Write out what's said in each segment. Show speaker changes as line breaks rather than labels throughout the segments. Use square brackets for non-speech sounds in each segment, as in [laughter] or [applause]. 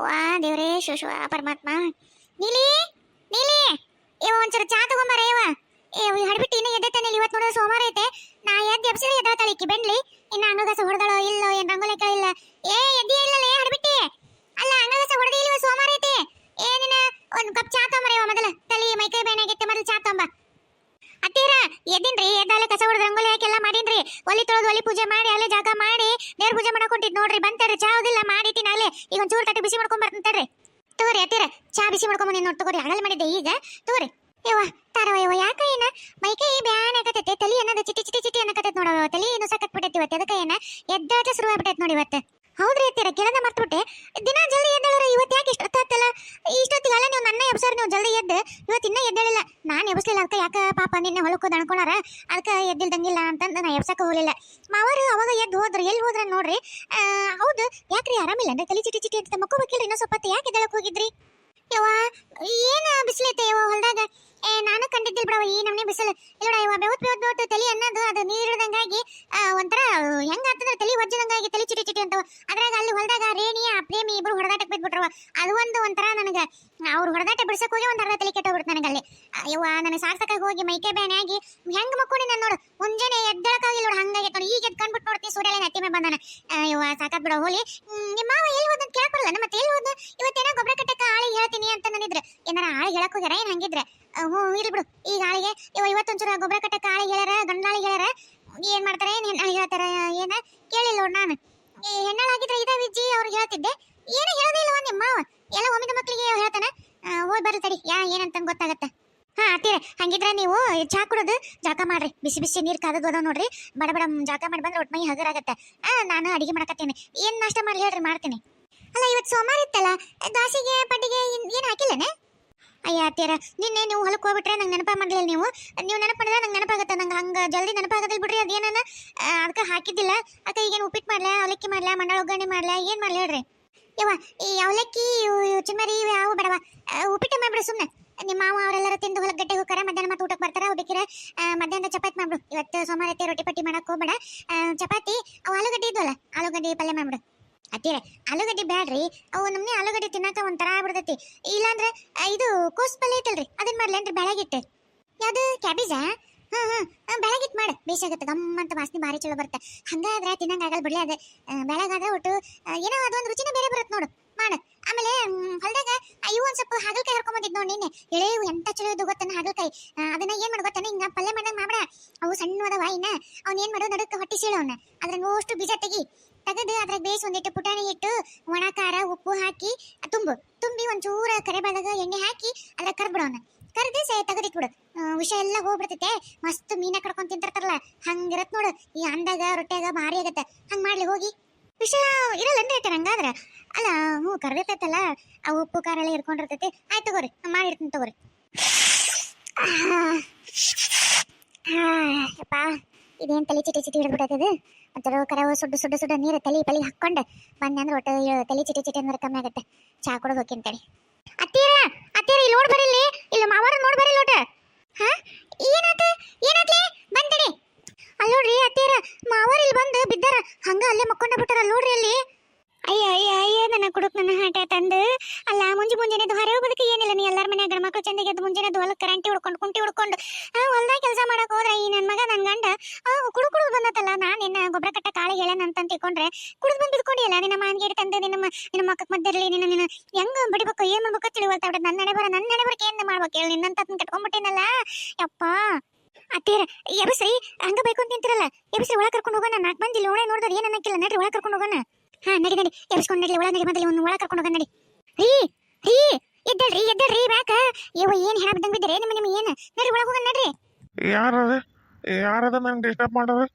ಯವ್ವಾ ದೇವ್ರೇ ಶಿವ ಪರಮಾತ್ಮ. ನೀಲಿ ನೀಲಿ ಇವ ಒಂಚೂರು ಚಾ ತಗೊಂಬಾರ ಇವ ಹಡ್ಬಿಟ್ಟು ಇನ್ನು ಎದ್ದೆತ್ತಾನೆ ಇವತ್ತು ನೋಡೋ, ಸೋಮವಾರ ಐತೆ. ನಾ ಎದ್ದು ಎಬ್ಸಿದ್ರೆ ಎದ್ದ ಇಕ್ಕಿ ಬೆಂಡ್ಲಿ. ಇನ್ನು ಅಂಗಗಸ ಹೊಡೆದಳೋ ಇಲ್ಲೋ, ಏನು ರಂಗೋಲಿ ಇಲ್ಲ. ಏ, ಎದ್ದಿ ಇಲ್ಲಲೇ, ಹಡ್ಬಿಟ್ಟಿ. ಅಲ್ಲ ಅಂಗಗಸ ಹೊಡೆದಿ ಇಲ್ವ, ಸೋಮವಾರ ಐತೆ. ಏನಿನ ಒಂದು ಕಪ್ ಚಾ ತೊಂಬರ ಮೊದಲ. ತಲಿ ಮೈಕೈ ಆಗೈತೆ ಮೊದಲು ಚಾ ತೊಂಬ ಅತ್ತೀರ, ಎದ್ದಿನ್ರಿ ಎದ್ದಾಲೆ ಕಸ ಹೊಡೆದ ರಂಗೋಲಿ ಹಾಕಿ ಮಾಡಿನ್ರಿ. ಒಲಿ ತೊಳೆದು ಒಲಿ ಪೂಜೆ ಮಾಡಿ, ಅಲ್ಲೇ ಜಾಗ ಮಾಡಿ, ದೇವ್ರ ಪೂಜೆ ಮಾಡ್ಕೊಂಡಿದ್ ನೋಡ್ರಿ ಬಂತಾರ್ರಿ ಚಾ ಹೋದಿಲ್ಲ ಮಾಡಿಟ್ಟಿನ ಅಲ್ಲೇ. ಈಗ ಒಂಚೂರು ತಟ್ಟೆ ಬಿಸಿ ಮಾಡ್ಕೊಂಡ್ ಬರ್ತಾರ್ರಿ ತಗೋರಿ ಅತ್ತೀರ, ಚಾ ಬಿಸಿ ಮಾಡ್ಕೊಂಡ್ ಬಂದಿ ನೋಡಿ ತಗೋರಿ, ಹಗಲ್ ಮಾಡಿದ್ದೆ ಈಗ. ತೋರಿ ಯವ್ವ ತಾರವ ಯವ್ವ, ಯಾಕ ಏನ? ಮೈಕೈ ಬ್ಯಾನ್ ಆಕತೈತೆ ತಲಿ ಅನ್ನದ ಚಿಟಿ ಚಿಟಿ ಚಿಟಿ ಅನ್ನಕತ್ತೈತೆ ನೋಡವ ತಲಿ ಏನು ಸಾಕತ್ ಬಿಟ್ಟೈತಿ ಇವತ್ತು ಅದಕ್ಕೆ ಏನ? ಎದ್ದಾಟ ಶುರು ಆಗ್ಬಿಟ್ಟೈತೆ ನೋಡಿ ಇವತ್ತು. ಹೌದ್ರಿ ಅತ್ತಿರ ಕೇಳದ ಮರ್ತ್ಬಿಟ್ಟೆ. ದಿನ ಜಲ್ದಿ ಎದ್ದೇಳರ, ಇವತ್ತು ಯಾಕೆ ಇಷ್ಟ ಹತ್ತಲ್ಲ ಇಷ್ಟೊತ್ತಿಗೆ ಅಲ್ಲ ನೀವು ನನ್ನ ಎಬ್ಸಾರ, ನೀವು ಜಲ್ದಿ ಎದ್ದು, ಇವತ್ತು ಇನ್ನೂ ಎದ್ದೇಳಿಲ್ಲ. ನಾನು ಎಬ್ಸಲಿಲ್ಲ ಅದಕ್ಕೆ ಯಾಕೆ ಪಾಪ ನಿನ್ನೆ ಹೊಲಕ್ಕೆ ಅನ್ಕೊಳಾರ? ಅದಕ್ಕೆ ಎದ್ದಿಲ್ದಂಗಿಲ್ಲ ಅಂತಂದು ನಾ ಎಬ್ಸಕ್ಕೆ ಹೋಗಲಿಲ್ಲ. ಮಾವರು ಅವಾಗ ಎದ್ದು ಹೋದ್ರು, ಎಲ್ಲಿ ಹೋದ್ರ ನೋಡ್ರಿ. ಹೌದು, ಯಾಕ್ರಿ ಆರಾಮಿಲ್ಲ? ಅಂದ್ರೆ ತಲೆ ಚಿಟಿ ಚಿಟಿ ಅಂತ ಮಕ್ಕೋಬೇಕಿಲ್ರಿ ಇನ್ನೂ ಸ್ವಲ್ಪ ಯಾಕೆ ಎದ್ದೇಳಕ್ ಹೋಗಿದ್ರಿ? ಯವ್ವ, ಏನು ಬಿಸಿಲೈತೆ ಯವ್ವ ಹೊಲ್ದಾಗ? ಏ, ನಾನು ಕಂಡಿದ್ದಿಲ್ಲ ಬಿಡವ ಈ ನಮ್ನೆ ಬಿಸಿಲು. ಇಲ್ಲ ಇವ ಬೆವತ್ ಬೆವತ್ ಬೆವತ್ ತಲಿ ಅನ್ನೋದು, ಅದು ನೀರು ಹಿಡ್ದಂಗಾಗಿ ಒಂಥರ ಹೆಂಗ ಆಗ್ತದ, ತಲಿ ಒಜ್ಜದಂಗಾಗಿ ತಲಿ ಚಿಟಿ ಚಿಟಿ ಅಂತವ. ಅದ್ರಾಗ ಅಲ್ಲಿ ಹೊಲ್ದಾಗ ರೇಣಿ ಆ ಪ್ರೇಮಿ ಇಬ್ರು ಹೊಡೆದಾಟಕ್ಕೆ ಬಿದ್ಬಿಟ್ರವ ಅದು ಒಂದು ಒಂಥರ ನನಗೆ, ಅವ್ರು ಹೊಡೆದಾಟ ಬಿಡ್ಸಕ್ ಹೋಗಿ ಒಂದು ಅರ್ಧ ತಲೆ ನನಗೆ ಅಲ್ಲಿ. ಯವ್ವ ನನಗೆ ಸಾರ್ಥಕ ಹೋಗಿ ಮೈಕೆ ಬೇನೆ ಆಗಿ ಹೆಂಗ್ ಮಕ್ಕೊಂಡಿ ನಾನು ನೋಡು. ಮುಂಜಾನೆ ಎದ್ದಳಕ್ಕಾಗಿಲ್ಲ ನೋಡು, ಹಂಗಾಗಿ ನೋಡಿ ಈಗ ಎದ್ದು ಕಂಡ್ಬಿಟ್ಟು ನೋಡ್ತೀನಿ ಸೂರ್ಯ ನೆತ್ತಿ ಮೇಲೆ ಬಂದಾನ. ಅಯ್ಯವ್ವ ಸಾಕಾತ್ ಬಿಡೋ ಹೋಲಿ ನಿಮ್ಮ ಮಾವ ಎಲ್ಲಿ ಹೋದ ಅಂತ ಕೇಳಕ್ ಬರಲ್ಲ ಮತ್ತೆ ಎಲ್ಲಿ ಹೋದ್ ಇವತ್ತೇನೋ ಗೊಬ್ಬರ ಕಟ್ಟಕ್ಕೆ ಆಳಿಗೆ ಹೇಳ್ತೀನಿ ಅಂತ ನಂದಿದ್ರೆ ಏನಾರ ಆಳಿ ಹೇಳಕ್ ಹೋಗ್ಯಾರ, ಏನ್ ಹಂಗಿದ್ರೆ? ಹ್ಞೂ ಇರ್ಲಿ ಬಿಡು. ಈ ಗಾಳಿಗೆ ಇವ ಇವತ್ತೊಂಚೂರು ಗೊಬ್ಬರ ಕಟ್ಟಕ್ಕೆ ಆಳಿಗೆ ಹೇಳ್ಯಾರ, ಗಂಡಾಳಿಗೆ ಹೇಳ್ಯಾರ. ಏನು ಮಾಡ್ತಾರೆ? ಏನು ಹೇಳ್ತಾರೆ? ಏನ? ಕೇಳಿಲ್ಲ ನೋಡ್ ನಾನು. ಹೆಣ್ಣಾಳಾಗಿದ್ರೆ ಇದ ವಿಜ್ಜಿ ಅವ್ರಿಗೆ ಹೇಳ್ತಿದ್ದೆ. ಏನು ಹೇಳೋದೇ ಇಲ್ಲವ ನಿಮ್ಮ ಮಾವ. ಎಲ್ಲ ಒಮ್ಮಿದ ಮಕ್ಕಳಿಗೆ ಹೇಳ್ತಾನ. ಹೋಗಿ ಬರ್ಲಿ ತಡಿ. ಯಾ, ಏನಂತ ಗೊತ್ತಾಗತ್ತೆ. ಹಾ, ಅತ್ತೀರ, ಹಂಗಿದ್ರೆ ನೀವು ಚಾ ಕುಡೋದು ಜಾಕ ಮಾಡ್ರಿ. ಬಿಸಿ ಬಿಸಿ ನೀರು ಕಾದದ್ದು ಅದಾವ ನೋಡ್ರಿ. ಬಡ ಬಡ ಜಾಕ ಮಾಡಿ ಬಂದ್ರೆ ಒಟ್ಟು ಮೈ ಹಗರಾಗತ್ತೆ ಆ, ನಾನು ಅಡಿಗೆ ಮಾಡಕತ್ತೀನಿ. ಏನು ನಾಷ್ಟ ಮಾಡಿ ಹೇಳ್ರಿ, ಮಾಡ್ತೀನಿ. ಅಲ್ಲ ಇವತ್ತು ಸೋಮವಾರ ಇತ್ತಲ್ಲ? ದಾಸಿಗೆ, ಪಡ್ಡಿಗೆ ಏನು ಹಾಕಿಲ್ಲನೆ? ಅಯ್ಯ ಅತ್ತೀರ ನಿನ್ನೆ ನೀವು ಹೊಲಕ್ಕೆ ಹೋಗ್ಬಿಟ್ರೆ ನಂಗೆ ನೆನಪ ಮಾಡಲಿಲ್ಲ ನೀವು? ನೀವು ನೆನಪು ನಂಗೆ ನೆನಪಾಗತ್ತೆ, ನಂಗೆ ಹಂಗೆ ಜಲ್ದಿ ನೆನಪಾಗದಿಲ್ಲ ಬಿಡ್ರಿ ಅದೇನ ಅದಕ್ಕೆ ಹಾಕಿದ್ದಿಲ್ಲ? ಅದಕ್ಕೆ ಈಗೇನು ಉಪ್ಪಿಟ್ಟು ಮಾಡ್ಲಾ, ಅವಲಕ್ಕಿ ಮಾಡ್ಲಾ ಮಂಡಳ ಒಗ್ಗರಣೆ ಮಾಡ್ಲಾ, ಏನು ಮಾಡ್ಲಿ ಹೇಳ್ರಿ? ಯವ್ವ, ಈ ಅವಲಕ್ಕಿ ಚಿಮ್ಮರಿ ಇವು ಯಾವ ಬೇಡವ ಉಪ್ಪಿಟ್ಟು ಮಾಡ್ಬಿಡು ಸುಮ್ಮನೆ ನಿಮ್ಮ ಮಾವ ಅವರೆಲ್ಲರೂ ತಿಂದು ಹೊಲಕ್ಕೆ ಗಟ್ಟೆ ಹೋಗ್ತಾರೆ, ಮಧ್ಯಾಹ್ನ ಮತ್ತೆ ಊಟಕ್ಕೆ ಬರ್ತಾರೆ ಹುಡುಕಿರ ಮಧ್ಯಾಹ್ನ ಚಪಾತಿ ಮಾಡ್ಬಿಡು. ಇವತ್ತು ಸೋಮವಾರ ರೊಟ್ಟಿ ಪಟ್ಟಿ ಮಾಡಕ್ ಹೋಗ್ಬೇಡ. ಚಪಾತಿ, ಅವು ಆಲೂಗಡ್ಡೆ ಇದ್ವಲ್ಲ, ಆಲೂಗಡ್ಡೆ ಪಲ್ಯ ಮಾಡ್ಬಿಡು. ಅತ್ತೀರ, ಆಲೂಗಡ್ಡೆ ಬ್ಯಾಡ್ರಿ. ಅವು ನಮ್ನೆ ಆಲೂಗಡ್ಡೆ ತಿನ್ನಾಕ ಒಂಥರ ಆಗ್ಬಿಡ್ತೈತಿ. ಇಲ್ಲಾಂದ್ರೆ ಇದು ಕೋಸ್ ಪಲ್ಲೆ ಐತಲ್ರಿ ಅದನ್ನ ಮಾಡ್ಲೇನ್ರಿ ಬೆಳಗಿಟ್ಟು. ಯಾವುದು, ಕ್ಯಾಬೇಜಾ? ಹಾಂ ಹ್ಮ್ ಬೆಳಗಿಟ್ಟು ಮಾಡು. ಬೇಸಾಗತ್ತೆ ಗಮ್ಮಂತ ವಾಸನೆ ಭಾರಿ ಚಲೋ ಬರುತ್ತೆ. ಹಂಗಾದ್ರೆ ತಿನ್ನಂಗ ಆಗಲ್ಲ ಬಿಡ್ಲಿ ಅದೇ. ಬೆಳಗಾದ್ರೆ ಒಟ್ಟು ಏನೋ ಅದೊಂದು ರುಚಿನೇ ಬೇರೆ ಬರುತ್ತೆ ನೋಡು. ಆಮೇಲೆ ಹೊಲದಾಗ ಇವು ಒಂದ್ ಸ್ವಲ್ಪ ಹಾಗಲಕಾಯಿ ಹರ್ಕೊಂಬಂದಿದ್ ನೋಡಿ ನಿನ್ನೆ. ಎಳೆವು ಎಂತ ಚಲೋ ಇದು ಗೊತ್ತನ ಹಾಗಲಕಾಯಿ? ಅದನ್ನ ಏನ್ ಮಾಡು ಗೊತ್ತಾನ? ಹಿಂಗ ಪಲ್ಯ ಮಾಡ್ದಂಗ್ ಮಾಡ ಅವು ಸಣ್ಣವಾದ ವಾಯಿನ ಅವ್ನ ಏನ್ ಮಾಡೋ ನಡುಕ ಹೊಟ್ಟಿ ಸೀಳು ಅವನ್ನ ಅದ್ರ ನೋಷ್ಟು ಬೀಜ ತೆಗಿ. ತೆಗೆದು ಅದ್ರಾಗ ಬೇಯಿಸಿ ಒಂದಿಟ್ಟು ಪುಟಾಣಿ ಇಟ್ಟು, ಒಣ, ಖಾರ, ಉಪ್ಪು ಹಾಕಿ ತುಂಬು. ತುಂಬಿ ಒಂಚೂರ ಕರೆಬಾದಾಗ ಎಣ್ಣೆ ಹಾಕಿ, ಅದ್ರಾಗ ಕರ್ಬಿಡು ಅವನ್ನ ಕರ್ದು ಸೇ, ತೆಗೆದಿಟ್ಬಿಡು. ವಿಷ ಎಲ್ಲ ಹೋಗ್ಬಿಡ್ತೈತೆ. ಮಸ್ತ್ ಮೀನ ಕಡ್ಕೊಂಡ್ ತಿಂತಿರ್ತಾರಲ್ಲ, ಹಂಗಿರತ್ ನೋಡು. ಈ ಅಂದಾಗ ರೊಟ್ಯಾಗ ಭಾರಿ ಆಗತ್ತೆ. ಹಂಗ್ ಮಾಡ್ಲಿ, ಹೋಗಿ. ವಿಷ ಇರಲ್ಲನ್ರಿ ಐತೆ ಹಂಗಾದ್ರ. ಅಲ್ಲ ಹ್ಞೂ ಕರ್ದಿರ್ತೈತಲ್ಲ, ಆ ಉಪ್ಪು, ಖಾರ ಎಲ್ಲ ಇರ್ಕೊಂಡಿರ್ತೈತಿ ಆಯ್ತು ತಗೋರಿ ಮಾಡಿರ್ತೀನಿ ತಗೋರಿ. ಯಪ್ಪ, ಇದೇನ್ ತಲೆ ಚಿಟಿ ಚಿಟಿ ಹಿಡಿದ್ಬಿಟ್ಟೈತದು ಒಂಥರ ಕರವ ಸುಡ್ಡು ಸುಡ್ಡು ಸುಡ್ಡು ನೀರು ತಲೆ ಪಲಿ ಹಾಕ್ಕೊಂಡು ಬಂದೆ ಅಂದ್ರೆ ಒಟ್ಟು ತಲೆ ಚಿಟಿ ಚಿಟಿ ಅಂದ್ರೆ ಕಮ್ಮಿ ಆಗುತ್ತೆ. ಚಾ ಕುಡೋದು ಅಂತೇಳಿ ಅತ್ತೀರ ಅತ್ತೀರ ಇಲ್ಲಿ ನೋಡ್ಬರಿಲ್ಲಿ ಬರೀ ಇಲ್ಲಿ. ಮಾವಾರ ನೋಡ್ ಬರೀ ಲೋಟ ಹಾ ಏನಾತ ಏನಾತ್ಲಿ ಬಂದಡಿ ಅಲ್ಲಿ ನೋಡ್ರಿ ಅತ್ತೀರ ಮಾವಾರ ಇಲ್ಲಿ ಬಂದು ಬಿದ್ದಾರ. ಹಂಗ ಅಲ್ಲೇ ಮಕ್ಕೊಂಡ ಬಿಟ್ಟಾರ ನೋಡ್ರಿ ಅಲ್ಲಿ. ಅಯ್ಯ ಅಯ್ಯ ಅಯ್ಯ, ನನ್ನ ಕುಡುಕ್ ನನ್ನ ಹಾಟ ತಂದು ಅಲ್ಲ, ಮುಂಜಿ ಮುಂಜಾನೆ ಹೊರ ಹೋಗೋದಕ್ಕೆ ಏನಿಲ್ಲ ನೀ ಎಲ್ಲರ ಮನ್ಯಾಗ ಗಂಡ ಮಕ್ಳು ಚಂದಿಗೆ ಎದ್ದು ಮುಂಜಾನೆ ಹೊಲಕ್ಕೆ ಕರೆಂಟಿ ಹುಡ್ಕೊಂಡು ಕುಂಟಿ ಹುಡ್ಕೊಂಡು ಹೊಲ್ದಾಗ ಕೆಲಸ ಮಾಡಕ್ ಹೋದ್ರೆ ಈ ನನ್ನ ಮಗ ನನ್ನ ಗಂಡ ಕುಡು ಕುಡಿದು ಬಂದತ್ತಲ್ಲ, ನಾನು ನಿನ್ನ ಗೊಬ್ಬರ ಕಟ್ಟ ಕಾಳಿ ಹೇಳೇನ ತಿಳ್ಕೊಂಡ್ರೆ ಕುಡಿದು ಬಂದು ಬಿದ್ಕೊಂಡಿಯಲ್ಲ, ನಿನ್ನ ಮಾನ್ಗೆ ತಂದು, ನಿನ್ನ ನಿನ್ನ ಮಕ್ಕಕ್ಕೆ ಮದ್ದಿರಲಿ ನಿನ್ನ ನಿನ್ನ, ಹೆಂಗ್ ಬಡಿಬೇಕು, ಏನ್ ಮಾಡ್ಬೇಕು ತಿಳಿವಲ್ತಾ ಬಿಡ. ನನ್ನ ನಡೆ ಬರ ನನ್ನ ನಡೆ ಬರಕ್ಕೆ ಏನ್ ಮಾಡ್ಬೇಕು, ಹೇಳಿ ನಿನ್ನಂತ ಕಟ್ಕೊಂಡ್ಬಿಟ್ಟಿನಲ್ಲ. ಯಪ್ಪ. ಅತ್ತೀರ ಎಬಸ್ರಿ ಹಂಗ ಬೇಕು ಅಂತ ನಿಂತಿರಲ್ಲ ಎಬಸ್ರಿ ಒಳಗೆ ಕರ್ಕೊಂಡು ಹೋಗೋಣ ನಾಲ್ಕು ಮಂದಿ ಒಳಗೆ ನೋಡಿದ್ರೆ ಏನು ಅನ್ನಕ್ಕಿಲ್ಲ, ನಡ್ರಿ ಒಳಗೆ ಕರ್ಕೊಂಡು ಹೋಗೋಣ. ಹಾ, ನಡಿ ನಡಿ ಎಬ್ಸ್ಕೊಂಡು ನಡಿ ಒಳಗೆ ನಡಿ ಮೊದಲು ಒಂದು ಒಳಗೆ ಕರ್ಕೊಂಡು ಹೋಗೋಣ, ನಡಿ. ರೀ ರೀ, ಎದ್ದಳ್ರಿ ಎದ್ದಳ್ರಿ, ಬ್ಯಾಕ. ಇವ ಏನು ಹೆಣ ಬಿದ್ದಂಗೆ ಬಿದ್ದರೆ? ನಿಮ್ಮ ನಿಮ್ಮ ಏನು? ನಡ್ರಿ, ಒಳಗೆ ಹೋಗೋಣ, ನಡ್ರಿ.
ಯಾರದ ಯಾರದ ನಂಗೆ ಡಿಸ್ಟರ್ಬ್ ಮಾಡೋದು?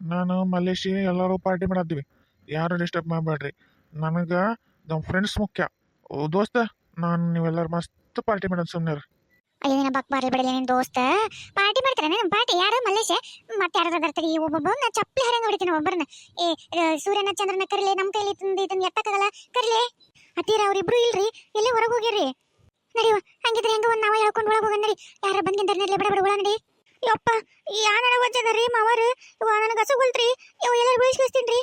ನಾನು ಮಲೇಶಿ ಎಲ್ಲರೂ ಪಾರ್ಟಿ ಮಾಡತ್ತೀವಿ. ಯಾರು ಡಿಸ್ಟರ್ಬ್ ಮಾಡಬೇಡ್ರಿ ನನಗೆ ನಮ್ಮ ಫ್ರೆಂಡ್ಸ್ ಮುಖ್ಯ. ಓ, ದೋಸ್ತ, ನಾನು ನೀವೆಲ್ಲರೂ ಮಸ್ತ್ ಪಾರ್ಟಿ ಮಾಡೋದು ಸುಮ್ಮನೆ
ಅಯ್ಯೋ, ನಿನ್ನ ಬಕ್ ಬಾರಿ ಬಿಡಲಿ ನಿನ್ನ ದೋಸ್ತ. ಪಾರ್ಟಿ ಮಾಡ್ತಾರೆ ನಮ್ಮ ಪಾರ್ಟಿ. ಯಾರು? ಮಲ್ಲೇಶ? ಮತ್ತೆ ಯಾರು ಬರ್ತಾರೆ. ಈ ಒಬ್ಬೊಬ್ಬ ನಾ ಚಪ್ಪಲಿ ಹರಂಗ ಹೊಡಿತೀನಿ ಒಬ್ಬರನ್ನ ಏ ಸೂರ್ಯನ ಚಂದ್ರನ ಕರಿಲೆ ನಮ್ಮ ಕೈಲಿ ತಂದು ಇದನ್ನ ಎತ್ತಕ್ಕಾಗಲ್ಲ. ಕರಿಲೆ. ಹತ್ತೀರ ಅವ್ರಿಬ್ರು ಇಲ್ರಿ? ಎಲ್ಲೇ ಹೊರಗೆ ಹೋಗಿರ್ರಿ? ನಡಿವ, ಹಂಗಿದ್ರೆ ಹೆಂಗ ಒಂದು ನಾವು ಹೇಳ್ಕೊಂಡು ಒಳಗೆ ಹೋಗೋಣ ನಡಿ. ಯಾರ ಬಂದಿಂದಾರ ನಡಿ ಬಡ ಬಡ ಒಳ ನಡಿ. ಯಪ್ಪ, ಯಾ ನನಗೆ ವಜ್ಜದ ರೀ, ಮಾವರು? ಇವ ನನಗೆ ಹಸುಗುಲ್ತ್ರಿ ಇವ ಎಲ್ಲರೂ ಬಯಸ್ಲಿಸ್ತೀನಿ ರೀ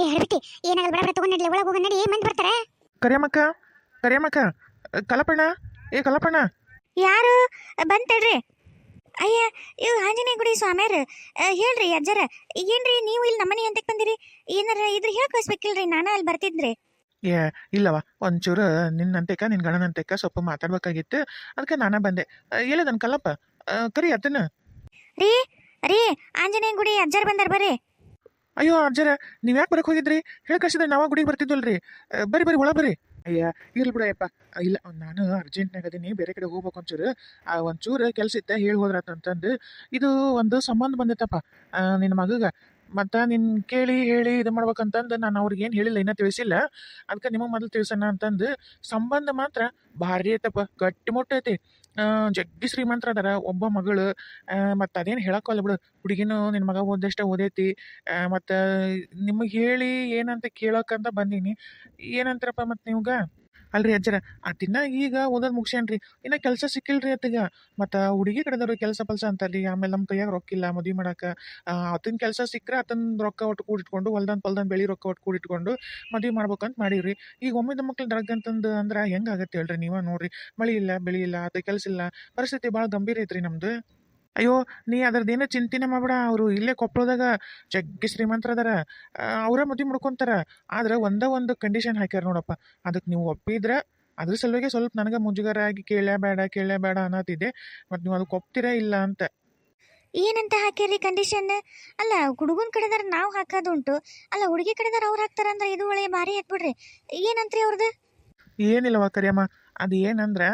ಏ ಹರ್ಬಿಟ್ಟಿ ಏನಾಗಲ್ಲ ಬಡ ಬಡ ತಗೊಂಡ್ ನಡಿ ಒಳಗೆ ಹೋಗೋಣ ನಡಿ. ಮಂದಿ ಬರ್ತಾರೆ?
ಕರಿಯಮ್ಮಕ್ಕ ಕರಿಯಮ್ಮಕ್ಕ ಕಲಪಣ್ಣ ಏ ಕಲಪಣ್ಣ
ಯಾರು? ಬಂತಡ್ರಿ ಅಯ್ಯ ಇವ್ ಆಂಜನೇಯ ಗುಡಿ ಸ್ವಾಮ್ಯಾರ ಹೇಳ್ರಿ ಅಜ್ಜರ. ಏನ್ರಿ ನೀವು ಇಲ್ಲಿ ನಮ್ಮನೆ ಎಂತಕ್ ಬಂದಿರಿ? ಏನಾರ ಇದ್ರ ಹೇಳಿ ಕಳಿಸ್ಬೇಕಿಲ್ರಿ ನಾನು ಅಲ್ಲಿ ಬರ್ತಿದ್ರಿ
ಏ ಇಲ್ಲವ ಒಂಚೂರು ನಿನ್ನಂತೆಕ ನಿನ್ನ ಗಣನಂತೆಕ ಸ್ವಲ್ಪ ಮಾತಾಡ್ಬೇಕಾಗಿತ್ತು. ಅದಕ್ಕೆ ನಾನೇ ಬಂದೆ. ಹೇಳದನ್ ಕಲ್ಲಪ್ಪ? ಕರಿ ಅದನ್ನ
ರೀ ರೀ ಆಂಜನೇಯ ಗುಡಿ ಅಜ್ಜರ್ ಬಂದಾರ ಬರ್ರಿ.
ಅಯ್ಯೋ ಅಜ್ಜರ ನೀವ್ ಯಾಕೆ ಬರಕ್ ಹೋಗಿದ್ರಿ? ಹೇಳ್ಕಸಿದ್ರೆ ನಾವ ಗುಡಿಗೆ ಬರ್ತಿದ್ವಲ್ರಿ. ಬರ್ರಿ ಬರ್ರಿ ಒಳ ಬರ್ರಿ. ಅಯ್ಯ, ಇರ್ಲಿ ಬಿಡಯ್ಯಪ್ಪ ಇಲ್ಲ, ನಾನು ಅರ್ಜೆಂಟ್ನಾಗ ಅದೀನಿ, ಬೇರೆ ಕಡೆ ಹೋಗ್ಬೇಕು ಒಂಚೂರು. ಆ, ಒಂಚೂರು ಕೆಲ್ಸ ಇತ್ತ, ಹೇಳಿ ಹೋದ್ರಾತಂತಂದು ಇದು ಒಂದು ಸಂಬಂಧ ಬಂದಿತ್ತಪ್ಪ ನಿನ್ನ ಮಗಗ. ಮತ್ತ ನಿನ್ ಕೇಳಿ ಹೇಳಿ ಇದು ಮಾಡ್ಬೇಕಂತಂದು ನಾನು ಅವ್ರಿಗೆ ಏನು ಹೇಳಿಲ್ಲ ಇನ್ನೂ ತಿಳಿಸಿಲ್ಲ. ಅದಕ್ಕೆ ನಿಮಗೆ ಮೊದಲು ತಿಳಿಸೋಣ ಅಂತಂದು ಸಂಬಂಧ ಮಾತ್ರ ಭಾರಿ ಐತಪ್ಪ ಗಟ್ಟಿ ಮುಟ್ಟ ಐತಿ. ಆ, ಜಗ್ಗಿ ಶ್ರೀಮಂತರ ಅದಾರ ಒಬ್ಬ ಮಗಳು ಮತ್ತು ಅದೇನು ಹೇಳಕ್ಕಲ್ಲ ಬಿಡು. ಹುಡುಗಿನೂ ನಿನ್ನ ಮಗ ಓದಷ್ಟ ಓದೈತಿ. ಮತ್ತು ನಿಮಗೆ ಹೇಳಿ ಏನಂತ ಕೇಳೋಕ್ಕಂತ ಬಂದೀನಿ. ಏನಂತಾರಪ್ಪ ಮತ್ತು ನೀವ್ಗ? ಅಲ್ರಿ ಅಜ್ಜರ. ತಿನ್ನ ಈಗ ಓದೋದು ಮುಗಿಸ್ಯಾನ್ರಿ. ಇನ್ನ ಕೆಲಸ ಸಿಕ್ಕಿಲ್ರಿ ಅತ್ತಿಗೆ. ಮತ್ತು ಹುಡುಗಿ ಕಡೆದವ್ರು ಕೆಲಸ ಪಲ್ಸ ಅಲ್ಲಿ ಆಮೇಲೆ ನಮ್ಮ ಕೈಯಾಗ ರೊಕ್ಕ ಇಲ್ಲ ಮದುವೆ ಮಾಡಕ್ಕೆ ಆತನ ಕೆಲಸ ಸಿಕ್ಕರೆ ಆತನ ರೊಕ್ಕ ಒಟ್ಟು ಕೂಡಿಟ್ಕೊಂಡು ಹೊಲ್ದನ್ ಪಲ್ದನ್ ಬೆಳಿ ರೊಕ್ಕ ಒಟ್ಟು ಕೂಡಿಟ್ಕೊಂಡು ಮದುವೆ ಮಾಡ್ಬೇಕಂತ ಮಾಡೀವ್ರಿ. ಈಗ ಒಮ್ಮೆ ಮಕ್ಳು ಅಂತಂದು ಅಂದ್ರೆ ಹೆಂಗಾಗತ್ತೆ ಹೇಳ್ರಿ ನೀವ ನೋಡ್ರಿ. ಮಳಿ ಇಲ್ಲ, ಬೆಳಿ ಇಲ್ಲ ಆತ ಕೆಲಸ ಇಲ್ಲ. ಪರಿಸ್ಥಿತಿ ಭಾಳ ಗಂಭೀರ ಐತ್ರಿ ನಮ್ದು. ಅಯ್ಯೋ ನೀ ಅದ್ರದ್ದೇನೋ ಚಿಂತೆನೆ ಮಾಡಬೇಡ. ಅವರು ಇಲ್ಲೇ ಕೊಪ್ಪಳದಾಗ ಜಗ್ಗಿ ಶ್ರೀಮಂತರ ಅದಾರ ಅವರ ಮದುವೆ ಮುಡ್ಕೊಂತಾರ. ಆದ್ರೆ ಒಂದೇ ಒಂದು ಕಂಡೀಷನ್ ಹಾಕ್ಯಾರ ನೋಡಪ್ಪ. ಅದಕ್ಕೆ ನೀವು ಒಪ್ಪಿದ್ರೆ ಅದ್ರ ಸಲುವಾಗಿ ಸ್ವಲ್ಪ ನನಗೆ ಮುಜುಗರ ಆಗಿ ಕೇಳೇ ಬೇಡ ಕೇಳೇ ಬೇಡ ಅನ್ನತ್ತಿದೆ ಮತ್ತು ನೀವು ಅದಕ್ಕೆ ಒಪ್ತೀರಾ ಇಲ್ಲ ಅಂತ.
ಏನಂತ ಹಾಕ್ಯಾರಿ ಕಂಡೀಷನ್ ಅಲ್ಲ ಹುಡುಗನ ಕಡೆದಾರ ನಾವು ಹಾಕೋದುಂಟು. ಅಲ್ಲ ಹುಡುಗಿ ಕಡೆದಾರ ಅವ್ರು ಹಾಕ್ತಾರಂದ್ರ ಇದು ಒಳ್ಳೆ ಭಾರಿ ಹಾಕ್ಬಿಡ್ರಿ ಏನಂತ್ರಿ ಅವ್ರದ್ದು
ಏನಿಲ್ಲವ ಕರಿಯಮ್ಮ. ಅದು ಏನಂದ್ರೆ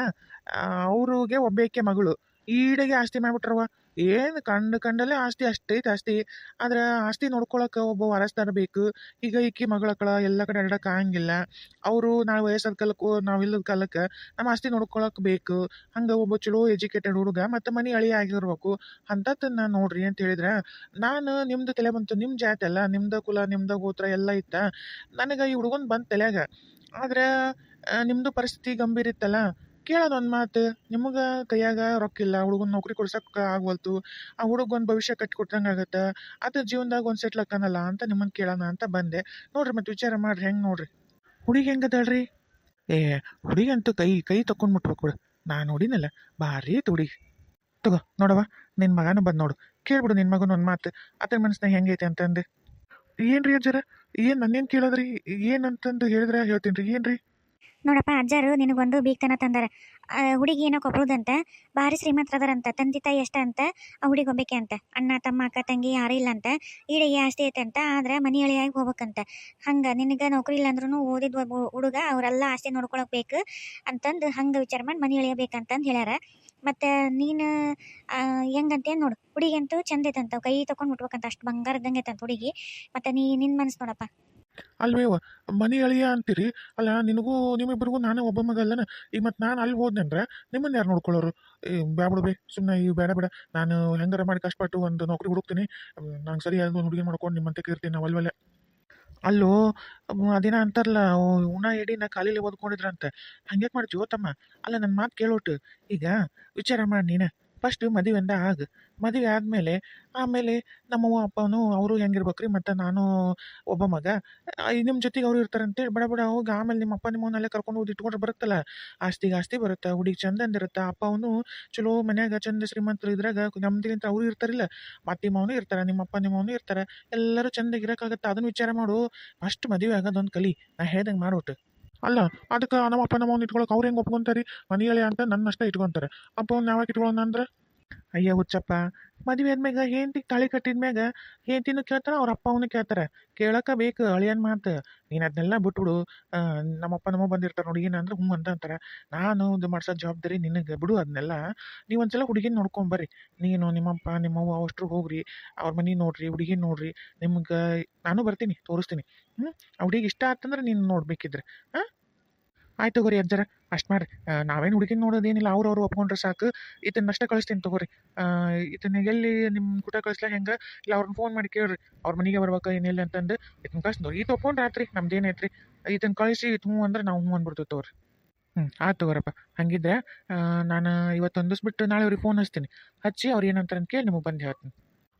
ಅವ್ರಿಗೆ ಒಬ್ಬೇಕೆ ಮಗಳು. ಈಡೆಗೆ ಆಸ್ತಿ ಮಾಡಿಬಿಟ್ರವ ಏನು ಕಂಡು ಕಂಡಲ್ಲೇ ಆಸ್ತಿ ಅಷ್ಟೈತೆ ಆಸ್ತಿ ಆದ್ರೆ ಆಸ್ತಿ ನೋಡ್ಕೊಳಕ್ಕೆ ಒಬ್ಬ ವಾರಸ್ದಾರ ಬೇಕು. ಈಗ ಈಕಿ ಮಗಳಕ್ಕಳ ಎಲ್ಲ ಕಡೆ ಅಡ್ಡಕ್ಕೆ ಆಗಂಗಿಲ್ಲ. ಅವರು ನಾವು ವಯಸ್ಸಾದ ಕಾಲಕ್ಕೂ ನಾವಿಲ್ಲದ ಕಾಲಕ್ಕೆ ನಮ್ಮ ಆಸ್ತಿ ನೋಡ್ಕೊಳಕ್ಕೆ ಬೇಕು. ಹಂಗೆ ಒಬ್ಬ ಚಲೋ ಎಜುಕೇಟೆಡ್ ಹುಡುಗ ಮತ್ತು ಮನೆ ಅಳಿ ಆಗಿರ್ಬೇಕು. ಅಂಥದ್ದನ್ನ ನೋಡ್ರಿ ಅಂತ ಹೇಳಿದ್ರೆ, ನಾನು ನಿಮ್ದು ತಲೆ ಬಂತು ನಿಮ್ಮ ಅಲ್ಲ, ನಿಮ್ದು ಕುಲ, ನಿಮ್ದ ಗೋತ್ರ ಎಲ್ಲ ಇತ್ತ. ನನಗೆ ಈ ಹುಡುಗನ್ ಬಂತು ತಲೆಯಾಗ. ಆದ್ರೆ ನಿಮ್ಮದು ಪರಿಸ್ಥಿತಿ ಗಂಭೀರ ಇತ್ತಲ್ಲ. ಕೇಳೋದು ಒಂದು ಮಾತು, ನಿಮಗೆ ಕೈಯಾಗ ರೊಕ್ಕಿಲ್ಲ ಹುಡುಗನ ನೌಕರಿ ಕೊಡ್ಸಕ್ಕೆ ಆಗ್ವಲ್ತು ಆ ಹುಡುಗ ಒಂದು ಭವಿಷ್ಯ ಕಟ್ಕೊಟ್ಟಂಗೆ ಆಗತ್ತೆ ಅದು ಜೀವನದಾಗ ಒಂದು ಸೆಟ್ಲ್ ಆಕ್ಕನಲ್ಲ ಅಂತ ನಿಮ್ಮನ್ನು ಕೇಳೋಣ ಅಂತ ಬಂದೆ. ನೋಡ್ರಿ ಮತ್ತೆ ವಿಚಾರ ಮಾಡ್ರಿ, ಹೆಂಗೆ ನೋಡ್ರಿ? ಹುಡುಗಿ ಹೆಂಗದಳ್ರಿ ಏ ಹುಡುಗಿ ಅಂತೂ ಕೈ ಕೈ ತಕೊಂಡ್ ಮುಟ್ಬೇಕು ನಾನು ನೋಡಿನಲ್ಲ, ಭಾರಿ ಐತೆ ಹುಡುಗಿ. ತಗೋ ನೋಡವ ನಿನ್ನ ಮಗನೂ ಬಂದು ನೋಡು. ಕೇಳ್ಬಿಡು ನಿನ್ನ ಮಗನ ಒಂದು ಮಾತು ಆತನ ಮನಸ್ಸಿನಾಗ ಹೆಂಗೈತೆ ಅಂತಂದು. ಏನ್ರಿ ಅಜ್ಜರ? ಏನು ನನ್ನೇನು ಕೇಳೋದ್ರಿ? ಏನಂತಂದು ಹೇಳಿದ್ರೆ ಹೇಳ್ತೀನಿ ರೀ ಏನ್ರಿ?
ನೋಡಪ್ಪ, ಅಜ್ಜಾರು ನಿನಗೊಂದು ಬೀಗ್ತನ ತಂದಾರ. ಹುಡುಗಿ ಏನೋ ಕೊಪ್ಪಳದಂತ ಭಾರಿ ಶ್ರೀಮಂತರದಾರಂತ, ತಂದೆ ತಾಯಿ ಎಷ್ಟ ಅಂತ ಆ ಹುಡುಗಿ ಒಬ್ಬಾಕೆ ಅಂತ. ಅಣ್ಣ, ತಮ್ಮ ಅಕ್ಕ, ತಂಗಿ ಯಾರು ಇಲ್ಲ ಅಂತ ಈಡಿಗೆ ಆಸ್ತಿ ಐತೆ ಅಂತ ಆದ್ರೆ ಮನಿ ಅಳಿಯಾಗಿ ಹೋಗ್ಬೇಕಂತ. ಹಂಗ ನಿನಗ ನೌಕರಿ ಇಲ್ಲ ಅಂದ್ರೂ ಓದಿದ್ ಹುಡುಗ, ಅವರೆಲ್ಲ ಆಸ್ತಿ ನೋಡ್ಕೊಳಕ್ ಬೇಕು ಅಂತಂದು ಹಂಗ ವಿಚಾರ ಮಾಡಿ ಮನಿ ಎಳಿಯಬೇಕಂತಂದು ಹೇಳ್ಯಾರ. ಮತ್ತು ನೀನು ಹೆಂಗಂತೇನು ನೋಡು ಹುಡುಗಿ ಅಂತೂ ಚಂದ ಐತಂತ ಕೈ ತಕೊಂಡ್ ಮುಟ್ಬೇಕಂತ, ಅಷ್ಟು ಬಂಗಾರದಂಗೆ ಐತಂತ ಹುಡುಗಿ. ಮತ್ತೆ ನೀ ನಿನ್ನ ಮನಸ್ಸು ನೋಡಪ್ಪ.
ಅಲ್ವೇವ ಮನೆ ಅಳಿಯ ಅಂತೀರಿ? ಅಲ್ಲ, ನಿನಗೂ ನಿಮ್ಮಿಬ್ಬರಿಗೂ ನಾನೇ ಒಬ್ಬ ಮಗ ಅಲ್ಲನ? ಈಗ ಮತ್ತೆ ನಾನು ಅಲ್ಲಿ ಹೋದ್ನಂದ್ರೆ ನಿಮ್ಮನ್ನ ಯಾರು ನೋಡ್ಕೊಳ್ಳೋರು? ಏ, ಬ್ಯಾಡ ಬಿಡು ಬೇ ಸುಮ್ಮನೆ ಈ ಬೇಡ ಬೇಡ. ನಾನು ಹೆಂಗಾರ ಮಾಡಿ ಕಷ್ಟಪಟ್ಟು ಒಂದು ನೌಕರಿ ಹುಡುಕ್ತೀನಿ. ನಂಗೆ ಸರಿಯಾಗಿ ಒಂದು ಹುಡುಗಿ ಮಾಡ್ಕೊಂಡು ನಿಮ್ಮಂತೆ ಇರ್ತೀನಿ ನಾವು ಅಲ್ವಲ್ಲೇ? ಅಲ್ಲೋ ಅದಿನ ಅಂತಾರಲ್ಲ ಉಣ ಉಣ ನಾ ಕಾಲಿಲಿ ಓದ್ಕೊಂಡಿದ್ರಂತೆ. ಹಂಗ್ಯಾಕೆ ಮಾಡ್ತೀವೋ ತಮ್ಮ ಅಲ್ಲ ನನ್ನ ಮಾತು ಕೇಳೋಟು. ಈಗ ವಿಚಾರ ಮಾಡಿ ನೀನು. ಫಸ್ಟ್ ಮದುವೆಂದ ಆಗ. ಮದುವೆ ಆದಮೇಲೆ, ಆಮೇಲೆ ನಮ್ಮವ್ವ, ಅಪ್ಪನೂ ಅವರು ಹೆಂಗಿರ್ಬೇಕ್ರಿ? ಮತ್ತು ನಾನು, ಒಬ್ಬ ಮಗ. ನಿಮ್ಮ ಜೊತೆಗೆ ಅವರು ಇರ್ತಾರೆ ಅಂತೇಳಿ ಬಡ ಬಡ ಹೋಗಿ ಆಮೇಲೆ ನಿಮ್ಮ ಅಪ್ಪ ನಿಮ್ಮವನ್ನೆಲ್ಲ ಕರ್ಕೊಂಡು ಹೋಗಿ ಇಟ್ಕೊಂಡ್ರೆ ಬರುತ್ತಲ್ಲ? ಆಸ್ತಿಗೆ ಆಸ್ತಿ ಬರುತ್ತೆ? ಹುಡುಗಿ ಚಂದಂದ ಅಪ್ಪ ಅವನು ಚಲೋ ಮನ್ಯಾಗ ಚಂದ ಶ್ರೀಮಂತರು ಇದ್ರಾಗ ನಮ್ದಿಲಿಂತ ಅವ್ರು ಇರ್ತಾರಿಲ್ಲ. ಮತ್ತೆ ಮಾವನು ಇರ್ತಾರೆ, ನಿಮ್ಮ ಅಪ್ಪ ನಿಮ್ಮವನು ಇರ್ತಾರೆ. ಎಲ್ಲರೂ ಚಂದಾಗಿ ಇರೋಕ್ಕಾಗತ್ತೆ? ಅದನ್ನ ವಿಚಾರ ಮಾಡು. ಫಸ್ಟ್ ಮದುವೆ ಆಗೋದೊಂದು ಕಲಿ. ನಾ ಹೇಳ್ದಂಗೆ ಮಾಡೋಟು ಅಲ್ಲ, ಅದಕ್ಕೆ ನಮ್ಮ ಅಪ್ಪ, ನಮ್ಮವ್ನ ಇಟ್ಕೊಳಕ್ಕೆ ಅವ್ರು ಹೆಂಗೆ ಒಪ್ಕೊಂತಾರೆ? ಮನೆಯಲ್ಲಿ ಅಂತ ನನ್ನ ಅಷ್ಟೇ ಇಟ್ಕೊಂತಾರೆ. ಅಪ್ಪ ಅವ್ನು ಯಾವಾಗ ಇಟ್ಕೊಳ್ಳೋಣ ಅಂದ್ರೆ? ಅಯ್ಯ ಹುಚ್ಚಪ್ಪ ಮದುವೆ ಆದ್ಮ್ಯಾಗ ಹೆಂಡತಿಗೆ ತಾಳಿ ಕಟ್ಟಿದ್ಮ್ಯಾಗ ಹೆಂಡ್ತಿನೂ ಕೇಳ್ತಾರೆ, ಅವ್ರ ಅಪ್ಪ ಅವನು ಕೇಳ್ತಾರೆ. ಕೇಳಕ ಬೇಕು ಅಳಿಯನ್ ಮಾತು. ನೀನು ಅದನ್ನೆಲ್ಲ ಬಿಟ್ಬಿಡು. ನಮ್ಮ ನಮ್ಮಪ್ಪ ನಮ್ಮ ಬಂದಿರ್ತಾರೆ ನೋಡಿ ಏನಂದ್ರೆ ಹ್ಞೂ ಅಂತ ಅಂತಾರೆ. ನಾನು ಇದು ಮಾಡ್ಸೋ ಜವಾಬ್ದಾರಿ ನಿನಗೆ. ಬಿಡು ಅದನ್ನೆಲ್ಲ ನೀವು ಒಂದ್ಸಲ ಹುಡುಗಿನ ನೋಡ್ಕೊಂಬರ್ರಿ ನೀನು ನಿಮ್ಮಪ್ಪ, ನಿಮ್ಮವ್ವ ಅವಷ್ಟ್ರು ಹೋಗ್ರಿ. ಅವ್ರ ಮನೆ ನೋಡ್ರಿ, ಹುಡುಗಿನ ನೋಡ್ರಿ. ನಿಮ್ಗೆ, ನಾನು ಬರ್ತೀನಿ, ತೋರಿಸ್ತೀನಿ. ಹ್ಞೂ ಆ ಇಷ್ಟ ಆತಂದ್ರೆ ನೀನು ನೋಡ್ಬೇಕಿದ್ರೆ. ಹಾಂ ಆಯ್ತು ತಗೋರಿ ಅಜ್ಜರ, ಅಷ್ಟು ಮಾಡ್ರಿ. ನಾವೇನು ಹುಡುಗಿನ ನೋಡೋದೇನಿಲ್ಲ, ಅವ್ರು ಅವರು ಒಪ್ಕೊಂಡ್ರೆ ಸಾಕು. ಇದನ್ನ ಅಷ್ಟೇ ಕಳಿಸ್ತೀನಿ ತಗೋರಿ. ಇದನ್ನ ಎಲ್ಲಿ ನಿಮ್ಮ ಕುಟ ಕಳಿಸ್ಲಾ ಹೆಂಗೆ? ಇಲ್ಲ ಅವ್ರನ್ನ ಫೋನ್ ಮಾಡಿ ಕೇಳ್ರಿ. ಅವ್ರ ಮನೆಗೆ ಬರ್ಬೇಕು, ಏನಿಲ್ಲ ಅಂತಂದು. ಇದನ್ನ ಕಳಿಸ್ದು ಈ ತೊಗೊಂಡ್ರೆ ಆತ್ರಿ, ನಮ್ದು ಏನೈತ್ರಿ ಇದನ್ನ ಕಳಿಸಿ ಇದು ಹ್ಞೂ ಅಂದ್ರೆ ನಾವು ಹ್ಞೂ ಅಂದ್ಬಿಡ್ತೀವಿ ತಗೋರಿ. ಹ್ಞೂ, ಆಯ್ತು ತಗೋರಪ್ಪ. ಹಂಗಿದ್ರೆ ನಾನು ಇವತ್ತು ಬಿಟ್ಟು ನಾಳೆ ಅವ್ರಿಗೆ ಫೋನ್ ಹಚ್ತೀನಿ. ಹಚ್ಚಿ ಅವ್ರು ಏನಂತಾರೆ ಅಂತ ಕೇಳಿ ನಿಮಗೆ ಬಂದು ಹೇಳ್ತೀನಿ.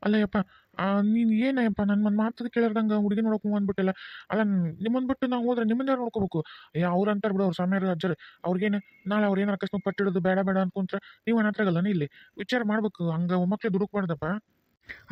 ಅಲ್ಲಯ್ಯಪ್ಪ ನೀನು ಏನಯ್ಯಪ್ಪ ನನ್ನ ಮಾತದ ಕೇಳಿರ್ದಂಗೆ ಹುಡುಗಿ ನೋಡೋಕೆ ಅಂದ್ಬಿಟ್ಟಿಲ್ಲ ಅಲ್ಲ ನಿಮ್ಮನ್ನು ಬಿಟ್ಟು ನಾವು ಹೋದ್ರೆ ನಿಮ್ಮನ್ನ ಯಾರು ನೋಡ್ಕೋಬೇಕು? ಯಾ ಅವ್ರು ಅಂತಾರೆ ಬಿಡು, ಅವ್ರು ಸಮಯ ಅಜ್ಜರು. ಅವ್ರಿಗೇನು, ನಾಳೆ ಅವ್ರು ಏನಾರು ಅಕಸ್ಮಾತ್ ಪಟ್ಟಿಡೋದು ಬೇಡ ಬೇಡ ಅನ್ಕೊಂಡ್ರೆ ನೀವು ಅನ್ನತ್ತಾಗಲ್ಲ ಇಲ್ಲಿ? ವಿಚಾರ ಮಾಡ್ಬೇಕು, ಹಂಗೆ ಒಮ್ಮಕ್ಕೆ ದುಡುಕ್ಬಾರ್ದಪ್ಪ.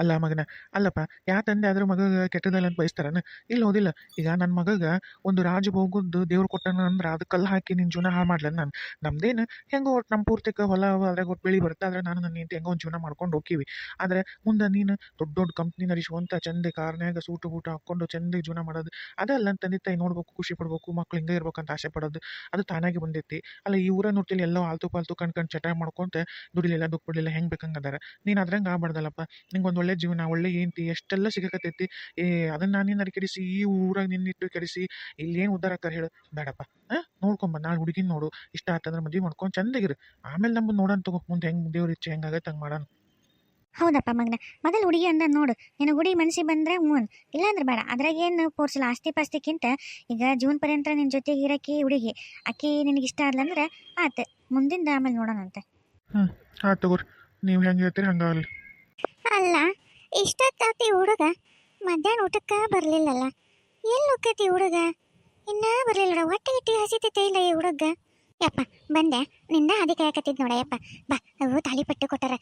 ಅಲ್ಲ ಮಗನ, ಅಲ್ಲಪ್ಪ ಯಾ ತಂದೆ ಆದ್ರೂ ಮಗ ಕೆಟ್ಟದಲ್ಲ ಅಂತ ಬಯಸ್ತಾರನ? ಇಲ್ಲ, ಹೋದಿಲ್ಲ. ಈಗ ನನ್ನ ಮಗಗ ಒಂದು ರಾಜಭೋಗದ್ದು ದೇವ್ರು ಕೊಟ್ಟನ ಅಂದ್ರೆ ಅದು ಕಲ್ಲು ಹಾಕಿ ನಿನ್ನ ಜೀವನ ಹಾಳು ಮಾಡ್ಲ ನಾನು. ನಮ್ದೇನು ಹೆಂಗೋ ಒಟ್ಟು ನಮ್ಮ ಪೂರ್ತಿಕ ಹೊಲ ಅದ್ರಾಗ ಒಟ್ಟು ಬೆಳಿ ಬರುತ್ತೆ, ಆದ್ರೆ ನಾನು ನನ್ನ ಹೆಂಗೋ ಒಂದು ಜೀವನ ಮಾಡ್ಕೊಂಡು ಹೋಗ್ತೀವಿ ಆದರೆ ಮುಂದೆ ನೀನು ದೊಡ್ಡ ದೊಡ್ಡ ಕಂಪ್ನಿ ನಡೆಸುವಂಥ ಚಂದ ಕಾರ್ನ್ಯಾಗ ಸೂಟು ಬೂಟ ಹಾಕ್ಕೊಂಡು ಚಂದ ಜೀವನ ಮಾಡೋದು ಅದಲ್ಲ ಅಂತ ತಂದೆ ತಾಯಿ ನೋಡ್ಬೇಕು, ಖುಷಿ ಪಡ್ಬೇಕು, ಮಕ್ಳು ಹಿಂಗೆ ಇರ್ಬೇಕಂತ ಆಸೆ ಪಡೋದು, ಅದು ತಾನಾಗಿ ಬಂದೈತಿ. ಅಲ್ಲ ಈ ಊರ ನೋಡ್ತಿಲ್ಲ ಎಲ್ಲೋ ಆಲ್ತು ಪಾಲ್ತು ಕಣ್ ಕಣ್ ಚಟ ಮಾಡ್ಕೊಂತ ದುಡಿಲಿಲ್ಲ ದುಃಖ ಪಡಲಿಲ್ಲ ಹೆಂಗೆ ಬೇಕಂಗದಾರ ನೀನು ಅದ್ರಂಗೆ ಆಗ್ಬಾರ್ದಲ್ಲಪ್ಪ. ನಿಂಗೆ ಒಂದು ಒಳ್ಳೆ ಜೀವನ ಒಳ್ಳೆ ಏಂತಿ ಎಷ್ಟೆಲ್ಲ ಸಿಗಕತ್ತೈತಿ. ಏ ಅದನ್ನ ನಾನು ನಿನ್ನ ಕೆಡಿಸಿ ಈ ಊರಾಗ ನಿನ್ನಿಟ್ಟು ಕೆಡಿಸಿ ಇಲ್ಲಿ ಏನು ಉದ್ದಾರ ಆಕಾರ ಹೇಳು. ಬೇಡಪ್ಪ. ಹಾಂ? ನೋಡ್ಕೊಂಬ ನಾಳೆ ಹುಡುಗಿನ ನೋಡು. ಇಷ್ಟ ಆತಂದ್ರೆ ಮದುವೆ ಮಾಡ್ಕೊಂಡು ಚಂದಾಗಿರು. ಆಮೇಲೆ ನಮ್ಮದು ನೋಡೋಣ ತಗೋ. ಮುಂದೆ ಹೆಂಗೆ ದೇವ್ರ ಇಚ್ಛೆ ಹೆಂಗಾಗತ್ತೆ ಹಂಗೆ ಮಾಡೋಣ.
ಹೌದಪ್ಪ ಮಗನ. ಮೊದಲು ಹುಡುಗಿ ಅಂದ ನೋಡು. ನಿನ್ನ ಗುಡಿ ಮನಸ್ಸಿಗೆ ಬಂದ್ರೆ ಹ್ಞೂ ಇಲ್ಲಾಂದ್ರೆ ಬೇಡ. ಅದ್ರಾಗ ಏನು ಪೋರ್ಸಲ್ಲ. ಆಸ್ತಿ ಪಾಸ್ತಿಕ್ಕಿಂತ ಈಗ ಜೀವನ ಪರ್ಯಂತ ನಿನ್ನ ಜೊತೆಗೆ ಇರಕ್ಕೆ ಹುಡುಗಿ ಅಕ್ಕಿ ನಿನಗೆ ಇಷ್ಟ ಆದ್ಲಂದ್ರೆ ಆತ. ಮುಂದಿಂದ ಆಮೇಲೆ ನೋಡೋಣಂತೆ.
ಆಯ್ತು ತಗೋರಿ. ನೀವು ಹೆಂಗೆ ಹೇಳ್ತೀರಿ ಹಂಗಾಗಲಿ.
ಅಲ್ಲ ಇಷ್ಟೊತ್ತಾತಿ ಹುಡುಗ ಮಧ್ಯಾಹ್ನ ಊಟಕ್ಕೆ ಬರಲಿಲ್ಲಲ್ಲ. ಎಲ್ಲಿ ಹೋಗ್ತೈತಿ ಹುಡುಗ? ಇನ್ನೂ ಬರಲಿಲ್ಲ ಹೊಟ್ಟೆ ಗಿಟ್ಟಿ ಹಸಿತೈತೆ ಇಲ್ಲ ಈ ಹುಡುಗ? ಯಪ್ಪ, ಬಂದೆ. ನಿನ್ನ ಅದಕ್ಕೆ ಕಾಯಕತ್ತಿದ್ ನೋಡ, ಯಪ್ಪ. ಬಾ ಅವು ತಾಳಿಪಟ್ಟು ಕೊಟ್ಟಾರ.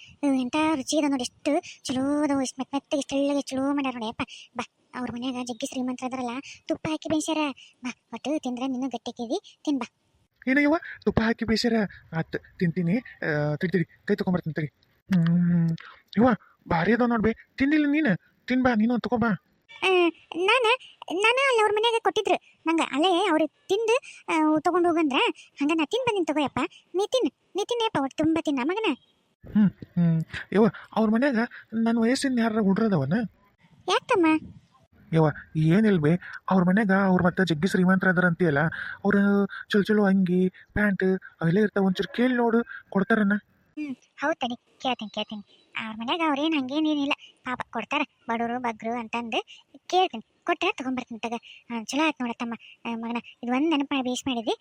ಎಂಥ ರುಚಿ ಅದ ನೋಡಿ, ಎಷ್ಟು ಚಲೋ ಅದಾವು, ಇಷ್ಟು ಮೆತ್ತ ಮೆತ್ತಗೆ ಎಳ್ಳಗೆ ಚಲೋ ಮಾಡ್ಯಾರ ನೋಡಿ, ಯಪ್ಪ. ಬಾ, ಅವ್ರ ಮನ್ಯಾಗ ಜಗ್ಗಿ ಶ್ರೀಮಂತರ ಅದ್ರಲ್ಲ, ತುಪ್ಪ ಹಾಕಿ ಬೇಯಿಸ್ಯಾರ. ಬಾ, ಒಟ್ಟು ತಿಂದ್ರೆ ನಿನ್ನ ಗಟ್ಟಿಕ್ಕಿದಿ ತಿನ್ ಬಾ.
ಏನಯ್ಯವ ತುಪ್ಪ ಹಾಕಿ ಬೇಯಿಸ್ಯಾರ? ಆತು, ತಿಂತೀನಿ. ತಿಂತೀರಿ ಕೈ ತೊಗೊಂಬರ್ತೀನಿ, ತಡಿ. ಹ್ಞೂ ಇವ ಭಾರಿ ಅದಾವ ನೋಡ್ಬೇ ತಿಂದಿಲ್ಲ ನೀನು? ತಿನ್ಬಾ ನೀನು ತಗೊಂಬಾ
ನಾನು ನಾನು ಅಲ್ಲಿ ಅವ್ರ ಮನೆಯಾಗ ಕೊಟ್ಟಿದ್ರು. ನಂಗೆ ಅಲ್ಲೇ ಅವ್ರು ತಿಂದು ತೊಗೊಂಡು ಹೋಗಂದ್ರ ಹಂಗ ನಾ ತಿನ್ ಬಂದಿನಿ ತಗೋಯಪ್ಪ. ನೀ ತಿನ್ ನೀ ತಿನ್ನಯಪ್ಪ ಒಟ್ಟು ತುಂಬ ತಿನ್ನ ಮಗನ.
ಹ್ಞೂ ಹ್ಞೂ ಯವ್ವ ಅವ್ರ ಮನ್ಯಾಗ ನನ್ನ ವಯಸ್ಸಿನ ಯಾರ ಹುಡ್ರದವನ?
ಯಾಕಮ್ಮ
ಯವ್ವ ಏನಿಲ್ಲ ಬೇ. ಅವ್ರ ಮನ್ಯಾಗ ಅವ್ರ ಮತ್ತೆ ಜಗ್ಗಿ ಶ್ರೀಮಂತರ ಅದಾರ ಅಂತೀಯಲ್ಲ ಅವ್ರು ಚಲೋ ಚಲೋ ಅಂಗಿ ಪ್ಯಾಂಟ್ ಅವೆಲ್ಲ ಇರ್ತಾವ ಒಂಚೂರು ಕೇಳಿ ನೋಡು ಕೊಡ್ತಾರನ
ಹೌದು ತಡಿ. ಕೇಳ್ತೀನಿ ಕೇಳ್ತೀನಿ. ಅವ್ರ ಮನ್ಯಾಗ ಅವ್ರೇನು ಹಂಗೇನೇನಿಲ್ಲ ಪಾಪ ಕೊಡ್ತಾರ ಬಡವರು ಬಗ್ರು ಅಂತಂದು ಕೇಳ್ತೀನಿ. ಕೊಟ್ರೆ ತೊಗೊಂಬರ್ತೀನಿ ತಗ. ಚಲೋ ಆಯ್ತು ನೋಡತ್ತಮ್ಮ ಮಗನ. ಇದು ಒಂದು ನೆನಪು ಬೇಸ್ ಮಾಡಿದ್ವಿ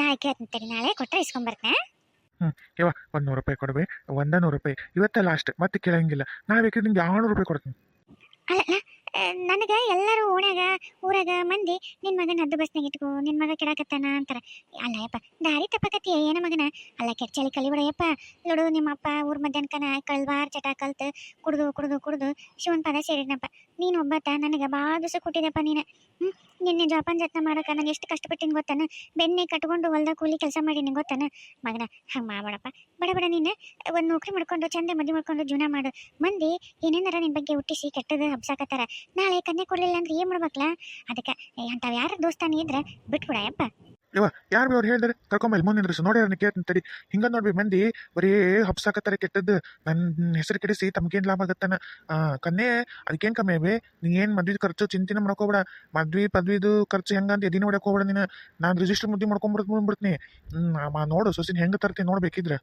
ನಾಳೆ ಕೇಳ್ತೀನಿ ತಡಿ ನಾಳೆ ಕೊಟ್ಟರೆ ಇಸ್ಕೊಂಬರ್ತೀನಿ.
ಯವ್ವ ಒಂದು ನೂರು ರೂಪಾಯಿ ಕೊಡ್ಬೇ ಒಂದ ನೂರು ರೂಪಾಯಿ. ಇವತ್ತೇ ಲಾಸ್ಟ್ ಮತ್ತೆ ಕೇಳಂಗಿಲ್ಲ. ನಾ ಬೇಕಿದ್ರೆ ನಿಂಗೆ ಆರುನೂರು ರೂಪಾಯಿ ಕೊಡ್ತೀನಿ?
ಅಲ್ಲ ನನಗೆ ಎಲ್ಲರೂ ಓಣ್ಯಾಗ ಊರಾಗ ಮಂದಿ ನಿನ್ನ ಮಗನ ಹದ್ದು ಬಸ್ನಾಗ ಇಟ್ಕೋ ನಿನ್ನ ಮಗ ಕೆಡಾಕತ್ತಾನ ಅಂತಾರೆ. ಅಲ್ಲ ಯಪ್ಪ, ದಾರಿ ತಪ್ಪಕತಿ ಏನ ಮಗನ? ಅಲ್ಲ ಕೆಚ್ಚಲಿ ಕಲಿಬಿಡಯಪ್ಪ. ನೋಡು ನಿಮ್ಮಪ್ಪ ಊರ್ ಮಧ್ಯಾಹ್ನಕನ ಕಳ್ವಾರ್ ಚಟ ಕಲ್ತು ಕುಡ್ದು ಕುಡ್ದು ಕುಡ್ದು ಶಿವನ್ ಪದ ಸೇರಿದ್ನಪ್ಪ. ನೀನು ಒಬ್ಬತ್ತ, ನನಗೆ ಭಾಳ ದಿವಸ ಕೊಟ್ಟಿದ್ದಪ್ಪ ನೀನು. ಹ್ಞೂ ನಿನ್ನೆ ಜೋಪಾನ ಜತ್ನ ಮಾಡೋಕೆ ನಾನು ಎಷ್ಟು ಕಷ್ಟಪಟ್ಟಿನ ಗೊತ್ತಾನ? ಬೆನ್ನೆ ಕಟ್ಕೊಂಡು ಹೊಲ್ದಾಗ ಕೂಲಿ ಕೆಲಸ ಮಾಡೀನಿ ಗೊತ್ತಾನ? ಮಗನ, ಹಂಗೆ ಮಾಡಬೇಡಪ್ಪ. ಬಡ ಬಡ ನೀನು. ಒಂದು ನೌಕರಿ ಮಾಡ್ಕೊಂಡು, ಚಂದ ಮದುವೆ ಮಾಡ್ಕೊಂಡು ಜೀವನ ಮಾಡು. ಮಂದಿ ಏನೇನಾರ ನಿನ್ನ ಬಗ್ಗೆ ಹುಟ್ಟಿಸಿ ಕೆಟ್ಟದ ಹಬ್ಸಾಕತ್ತಾರ. ನಾಳೆ ಕನ್ಯೆ ಕೊಡ್ಲಿಲ್ಲ ಅಂದ್ರೆ ಏನ್ ಮಾಡ್ಬೇಕಲ್ಲ ಅದಕ್ಕೆ ಅಂತಾವ್ ಯಾರ ದೋಸ್ತಾನಿ ಇದ್ರೆ ಬಿಟ್ಬಿಡಯಪ್ಪ
ಯವ್ವ ಯಾರು ಬಿ ಅವ್ರು ಹೇಳಿದ್ರೆ? ಕರ್ಕೊಂಬಲ್ಲಿ ಮುಂದೆ ನಿಂದ್ರಿಸು. ನೋಡಿ ಅದನ್ನ ಕೇಳ್ತೀನಿ ತಡಿ. ಹಿಂಗ ನೋಡ್ಬಿ ಮಂದಿ ಬರೀ ಹಬ್ಸಾಕತ್ತಾರೆ ಕೆಟ್ಟದ್ದು. ನನ್ನ ಹೆಸರು ಕೆಡಿಸಿ ತಮ್ಗೇನು ಲಾಭ ಆಗತ್ತನ? ಕನ್ನೆ ಅದಕ್ಕೇನು ಕಮ್ಮಿ ಅವೆ ನೀನು ಏನು ಮದ್ವಿದ್ ಖರ್ಚು ಚಿಂತೆನೆ ಮಾಡ್ಕೋಬೇಡ. ಮದ್ವಿ ಪದ್ವಿದು ಖರ್ಚು ಹೆಂಗಂತ ಎದಿನ ಹೊಡ್ಯಾಕ ಹೋಗ್ಬೇಡ ನೀನು. ನಾನು ರಿಜಿಸ್ಟರ್ ಮುದ್ದೆ ಮಾಡ್ಕೊಂಡ್ಬಿಡ್ತು ಬಂದ್ಬಿಡ್ತೀನಿ ನೋಡು ಸೊಸಿನ ಹೆಂಗೆ ತರ್ತೀನಿ ನೋಡ್ಬೇಕಿದ್ರೆ.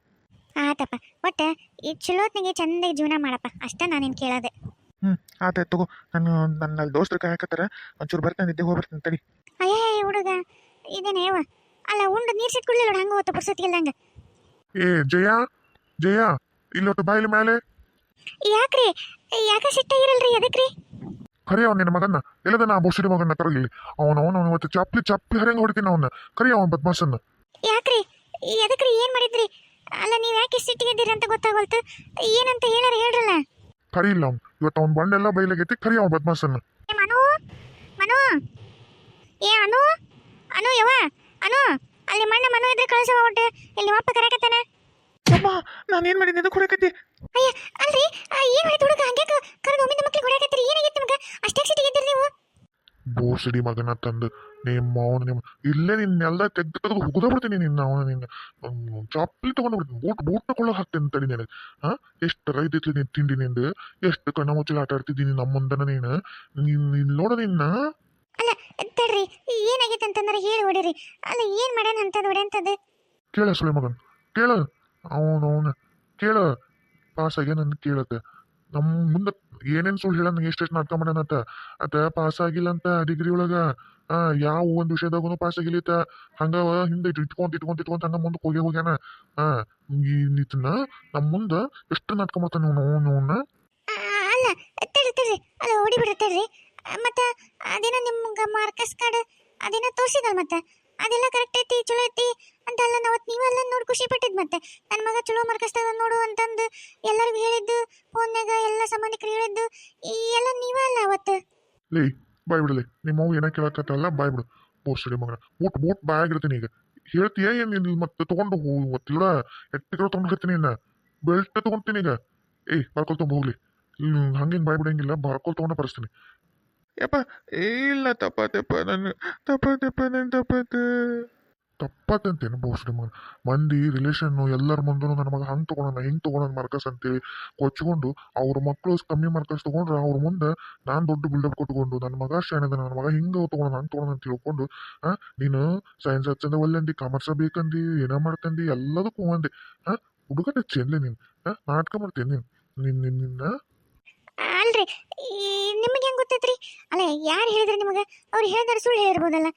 ಆತಪ್ಪ. ಒಟ್ಟು ಈ ಚಲೋತ್ನಿಗೆ ಚಂದಾಗಿ ಜೀವನ ಮಾಡಪ್ಪ. ಅಷ್ಟೇ ನಾನೇನು ಕೇಳೋದೆ.
ಆತಾಯ್ತು ತಗೋ. ನಾನು ನನ್ನ ದೋಸ್ತರು ಕಾಯಕತ್ತಾರ ಒಂಚೂರು ಬರ್ತಾನೆ ನಿದ್ದೆ ಹೋಗ್ಬರ್ತೀನಿ ತಡಿ.
ಅಯ್ಯೇ ಹುಡುಗ ಇದೇನೇ ಯವ್ವ? ಅಲ್ಲ ಉಂಡು ನೀರ್ ಸಿಟ್ ಕುಡ್ಲಿಲ್ಲ ಹಂಗ ಹೋತ ಇಲ್ಲ ಹಂಗೆ
ಏ ಜಯ ಜಯ ಇಲ್ಲೊಟ್ಟು ಬಾಯಿಲಿ ಮೇಲೆ
ಯಾಕ್ರಿ? ಯಾಕ ಸಿಟ್ಟಾಗಿರಲ್ರಿ ಎದಕ್ರಿ?
ಕರಿ ಅವ್ನ ನಿನ್ನ ಮಗನ್ನ. ಎಲ್ಲದ ನಾ ಬೋಸಿಡಿ ಮಗನ್ನ ಕರಲಿ ಅವನ ಅವನು ಇವತ್ತು ಚಪ್ಪಲಿ ಚಪ್ಪಲಿ ಹರಂಗ ಹೊಡಿತೀನಿ ಅವನ್ನ ಕರಿ ಅವನ ಬದ್ಮಾಸನ್ನ.
ಯಾಕ್ರಿ? ಎದಕ್ರಿ ಏನು ಮಾಡಿದ್ರಿ? ಅಲ್ಲ ನೀವ್ ಯಾಕೆ ಸಿಟ್ಟಿಗೆದ್ದೀರಿ ಅಂತ ಗೊತ್ತಾಗೋಲ್ತು? ಏನಂತ ಹೇಳಾರ ಹೇಳ್ರಲ್ಲ.
ಕರಿ ಇಲ್ಲ ಅವ್ನು. ಇವತ್ತು ಅವ್ನ ಬಂಡೆಲ್ಲ ಬೈಲಾಗೈತಿ ಕರಿ ಅವ್ನು ಬದ್ಮಾಸನ್ನ.
ಏ ಮನು ಮನು. ಏ ಅನು ಅನು ಯವ್ವ ಅನು. ಅಲ್ಲಿ ಮಣ್ಣ ಮನು ಇದ್ರೆ ಕಳ್ಸವ ಒಟ್ಟು ಇಲ್ಲಿ ಕರೆಕತ್ತಾನ
ಅಮ್ಮ ನಾನು ಏನು ಮಾಡಿದ್ದೆ ಅದು ಕೊಡಕತ್ತಿ
ಅಯ್ಯ ಅಲ್ರಿ ಆ, ಏನ್ ಮಾಡಿದ್ ಹುಡುಗ? ಹಂಗೆ ಕರೆದು ಒಮ್ಮಿಂದ ಮಕ್ಳಿಗೆ ಹೊಡ್ಯಾಕತ್ತೀರಿ ಏನಾಗಿತ್ತು ನಿಮ್ಗೆ? ಅಷ್ಟೇ ಸಿಟ್ಟಿಗೆದ್ದೀರಿ ನೀವು?
ಬೋಸಡಿ ಮಗನ ತಂದು. ನಿಮ್ಮ ಅವನು ನಿಮ್ಮ ಇಲ್ಲೇ ನಿನ್ನೆಲ್ಲ ತೆಗ್ದು ತೆಗೆದು ಹುಗುದ ಬಿಡ್ತೀನಿ ನಿನ್ನ ಅವನು ನಿನ್ನ. ಚಾಪ್ಲಿ ಚಪ್ಪಲಿ ತಗೊಂಡು ಬಿಡ್ತೀನಿ ಬೂಟ್ ಬೂಟ್ ತಗೊಳ್ಳೋ ಹಾಕ್ತೀನಿ ತಡಿ ನನಗೆ ಹಾಂ ಎಷ್ಟು ರೈತೈತಿ ನೀನು ತಿಂಡಿ ನಿಂದು? ಎಷ್ಟು ಕಣ್ಣ ಮುಚ್ಚಲು ಆಟ ಆಡ್ತಿದ್ದೀನಿ ನಮ್ಮ ಮುಂದನ ನೀನು? ನೀನು ನೀನು ನೋಡು ನಿನ್ನ.
ತಡ್ರಿ ಏನಾಗೈತೆ ಅಂತಂದ್ರೆ ಹೇಳಿ ಹೊಡಿರಿ. ಅಲ್ಲ ಏನ್ ಮಾಡ್ಯಾನ ಅಂತದ್ ಹೊಡ್ಯಂತದ್ದು
ಕೇಳ ಸುಳೆ ಮಗನ್ ಕೇಳ. ಅವನು ಅವನು ಕೇಳ. ಪಾಸ್ ಆಗ್ಯ ನನ್ನ ಕೇಳತ್ತೆ. ನಮ್ಮ ಮುಂದೆ ಏನೇನು ಸುಳ್ಳು ಹೇಳ ನಂಗೆ ಎಷ್ಟು ನಾಟಕ ಮಾಡ್ಯಾನಂತ ಅದ ಪಾಸ್ ಆಗಿಲ್ಲ ಅಂತ ಡಿಗ್ರಿ ಒಳಗ. ಆ ಯಾವ ಒಂದು ವಿಷಯದಾಗೂ ಪಾಸ್ ಆಗಿಲಿತ್ತ ಹಂಗ ಹಿಂದೆ ಇಟ್ಕೊಂತ ಇಟ್ಕೊಂತ ಇಟ್ಕೊಂತ ಹಂಗ ಮುಂದಕ್ಕೆ ಹೋಗಿ ಹೋಗ್ಯಾನ. ಆ ಈ ನಿತನ ನಮ್ಮ ಮುಂದೆ ಎಷ್ಟು ನಾಟಕ ಮಾಡ್ತಾನೆ ಅವನು ಅವನು ಅಲ್ಲ
ಆ, ತಡ್ರಿ ಅಲ್ಲ ಓಡಿ ತಡ್ರಿ. ಮತ್ತು ಅದೇನ ನಿಮ್ಗೆ ಮಾರ್ಕಸ್ ಕಾರ್ಡ್ ಅದೇನ ತೋರಿಸಿದಲ್ ಮತ್ತೆ? ಅದೆಲ್ಲ ಕರೆಕ್ಟ್ ಐತಿ ಚಲೋ ಐತಿ ಅಂತ ಅಲ್ಲ ಅವತ್ತು ನೀವೆಲ್ಲ ನೋಡಿ ಖುಷಿ ಪಟ್ಟಿದ್ ಮತ್ತೆ. ನನ್ನ ಮಗ ಚಲೋ ಮಾರ್ಕಸ್ ತಗೊಂಡ್ ನೋಡು ಅಂತಂದು ಎಲ್ಲರಿಗೂ ಹೇಳಿದ್ದು ಫೋನ್ಯಾಗ ಎಲ್ಲ ಸಂಬಂಧಿಕರು ಹೇಳಿದ್ದು ಈ ಎಲ್ಲ ನೀವೇ ಅಲ್ಲ ಅವತ್ತು
ಬಾಯ್ ಬಿಡಲಿ ನಿಮ್ಮ ಅವ್ವ ಏನ ಕೇಳಕತ್ತಲ್ಲ ಬಾಯ್ ಬಿಡು ಬೋರ್ಸಡಿ ಮಗನ. ಊಟ ಊಟ ಬಾಯಾಗಿರ್ತೀನಿ ಈಗ. ಹೇಳ್ತೀಯ ಏನು ಇಲ್ಲಿ ಮತ್ತೆ ತೊಗೊಂಡು ಗೊತ್ತಿಲ್ಲ ಎಟ್ಟಿಗಳು ತೊಗೊಂಡಿರ್ತೀನಿ ಇನ್ನ. ಬೆಲ್ಟ್ ತೊಗೊಂತೀನಿ ಈಗ. ಏಯ್ ಬಾರ್ಕೊಲ್ ತೊಗೊಂಡು ಹೋಗ್ಲಿ. ಹಂಗೇನು ಬಾಯ್ ಬಿಡಂಗಿಲ್ಲ, ಬಾರ್ಕೊಲ್ ತೊಗೊಂಡು ಬರೆಸ್ತೀನಿ.
ಯಪ್ಪ ಇಲ್ಲ ನನ್ನ ನಾನು ತಪ್ಪ, ನನ್ನ ತಪ್ಪಾತು.
ತಪ್ಪತ್ತಂತೇನು ಅನುಭವಿಸ್ರಿ ಮಗ ಮಂದಿ ರಿಲೇಷನ್ನು ಎಲ್ಲರ ಮುಂದೂ ನನ್ನ ಮಗ ಹಂಗೆ ತೊಗೊಳೋಣ ಹಿಂಗೆ ತೊಗೊಳೋಣ ಮಾರ್ಕಸ್ ಅಂತೇಳಿ ಕೊಚ್ಕೊಂಡು ಅವ್ರ ಮಕ್ಕಳು ಕಮ್ಮಿ ಮಾರ್ಕಸ್ ತೊಗೊಂಡ್ರೆ ಅವ್ರ ಮುಂದೆ ನಾನು ದೊಡ್ಡ ಬಿಲ್ಡಪ್ ಕೊಟ್ಕೊಂಡು ನನ್ನ ಮಗ ಶಾಣದ ನನ್ನ ಮಗ ಹಿಂಗೆ ತೊಗೊಳೋಣ ಹಂಗೆ ತೊಗೊಳೋಣ ಅಂತ ತಿಳ್ಕೊಂಡು ನೀನು ಸೈನ್ಸ್ ಹಚ್ಚಂದ ಒಲ್ಲಂದಿ ಕಾಮರ್ಸ ಬೇಕಂದಿ, ಏನೋ ಮಾಡ್ತಂದಿ, ಎಲ್ಲದಕ್ಕೂ ಅಂದೆ ಹಾಂ ಹುಡುಗಟ ಚೆನ್ಲಿ ನೀನು. ಹಾಂ ನಾಟಕ ಮಾಡ್ತೀನಿ ನೀನು. ನಿನ್ನ ನಿನ್ನ
ಅಲ್ರಿ ನಿಮಗೆ ಹೆಂಗೆ ಗೊತ್ತೈತ್ರಿ? ಅಲ್ಲ, ಯಾರು ಹೇಳಿದ್ರಿ ನಿಮಗೆ? ಅವ್ರು ಹೇಳಿದ್ರೆ ಸುಳ್ಳು ಹೇಳಿರ್ಬೋದಲ್ಲ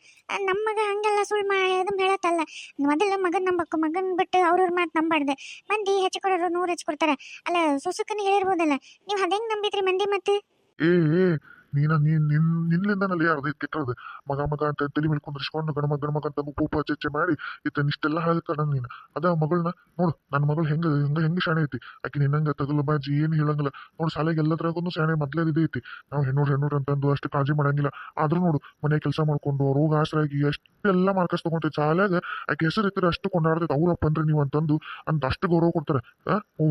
ನಮ್ಮ ಮಗ ಹಂಗೆಲ್ಲ ಸುಳ್ಳು ಮಾಡೋದು ಹೇಳತ್ತಲ್ಲ. ಮೊದಲು ಮಗನ ನಂಬಕ್ಕು ಮಗನ ಬಿಟ್ಟು ಅವ್ರವ್ರ ಮಾತು ನಂಬಾರ್ದೆ ಮಂದಿ ಕೊಡೋರು ನೂರು ಹೆಚ್ಚು ಕೊಡ್ತಾರೆ. ಅಲ್ಲ ಸುಸುಕನ ಹೇಳಿರ್ಬೋದಲ್ಲ. ನೀವು ಅದೇಂಗ್ ನಂಬಿದ್ರಿ ಮಂದಿ ಮತ್ತೆ?
ಹ್ಞೂ ನೀನ ನೀನ್ ನಿನ್ ನಿನ್ನಿಂದನಲ್ಲಿ ಇದು ಕೆಟ್ಟದು ಮಗ ಮಗ ಅಂತ ತಲೆ ಮೇಲೆ ಕುಂದ್ರಿಸ್ಕೊಂಡು ಗಣಮ ಗಣಮಗ ಗಣ ಮಗ ಅಂತ ಪೂಪ ಚರ್ಚೆ ಮಾಡಿ ಇತ್ತ ಇಷ್ಟೆಲ್ಲ ಹೇಳ್ತಾಳ ನೀನು. ಅದ ಮಗಳನ್ನ ನೋಡು, ನನ್ನ ಮಗಳು ಹೆಂಗ ಹೆಂಗ, ಹೆಂಗೆ ಶಾಣೆ ಐತಿ? ಆಕೆ ನಿನ್ನಂಗ ತಗಲು ಬಾಜಿ ಏನು ಹೇಳಂಗಿಲ್ಲ. ನೋಡು, ಶಾಲೆಗೆ ಎಲ್ಲದ್ರಾಗೂ ಶಾಣೆ ಮೊದ್ಲೇ ಐತಿ. ನಾವು ಹೆಣ್ಣೂರು ಹೆಣ್ಣೂರು ಅಂತಂದು ಅಷ್ಟು ಕಾಳಜಿ ಮಾಡಂಗಿಲ್ಲ. ಆದ್ರೂ ನೋಡು ಮನೆ ಕೆಲಸ ಮಾಡ್ಕೊಂಡು ರೋಗ ಆಸರಾಗಿ ಎಷ್ಟೆಲ್ಲ ಮಾರ್ಕಸ್ ತಗೊಂತೈತಿ. ಶಾಲ್ಯಾಗ ಆಕೆ ಹೆಸರು ಇದ್ರೆ ಅಷ್ಟು ಕೊಂಡಾಡ್ತೈತೆ. ಅವ್ರಪ್ಪ ಅಂದ್ರೆ ನೀವು ಅಂತಂದು ಅಂತ ಅಷ್ಟು ಗೌರವ ಕೊಡ್ತಾರೆ.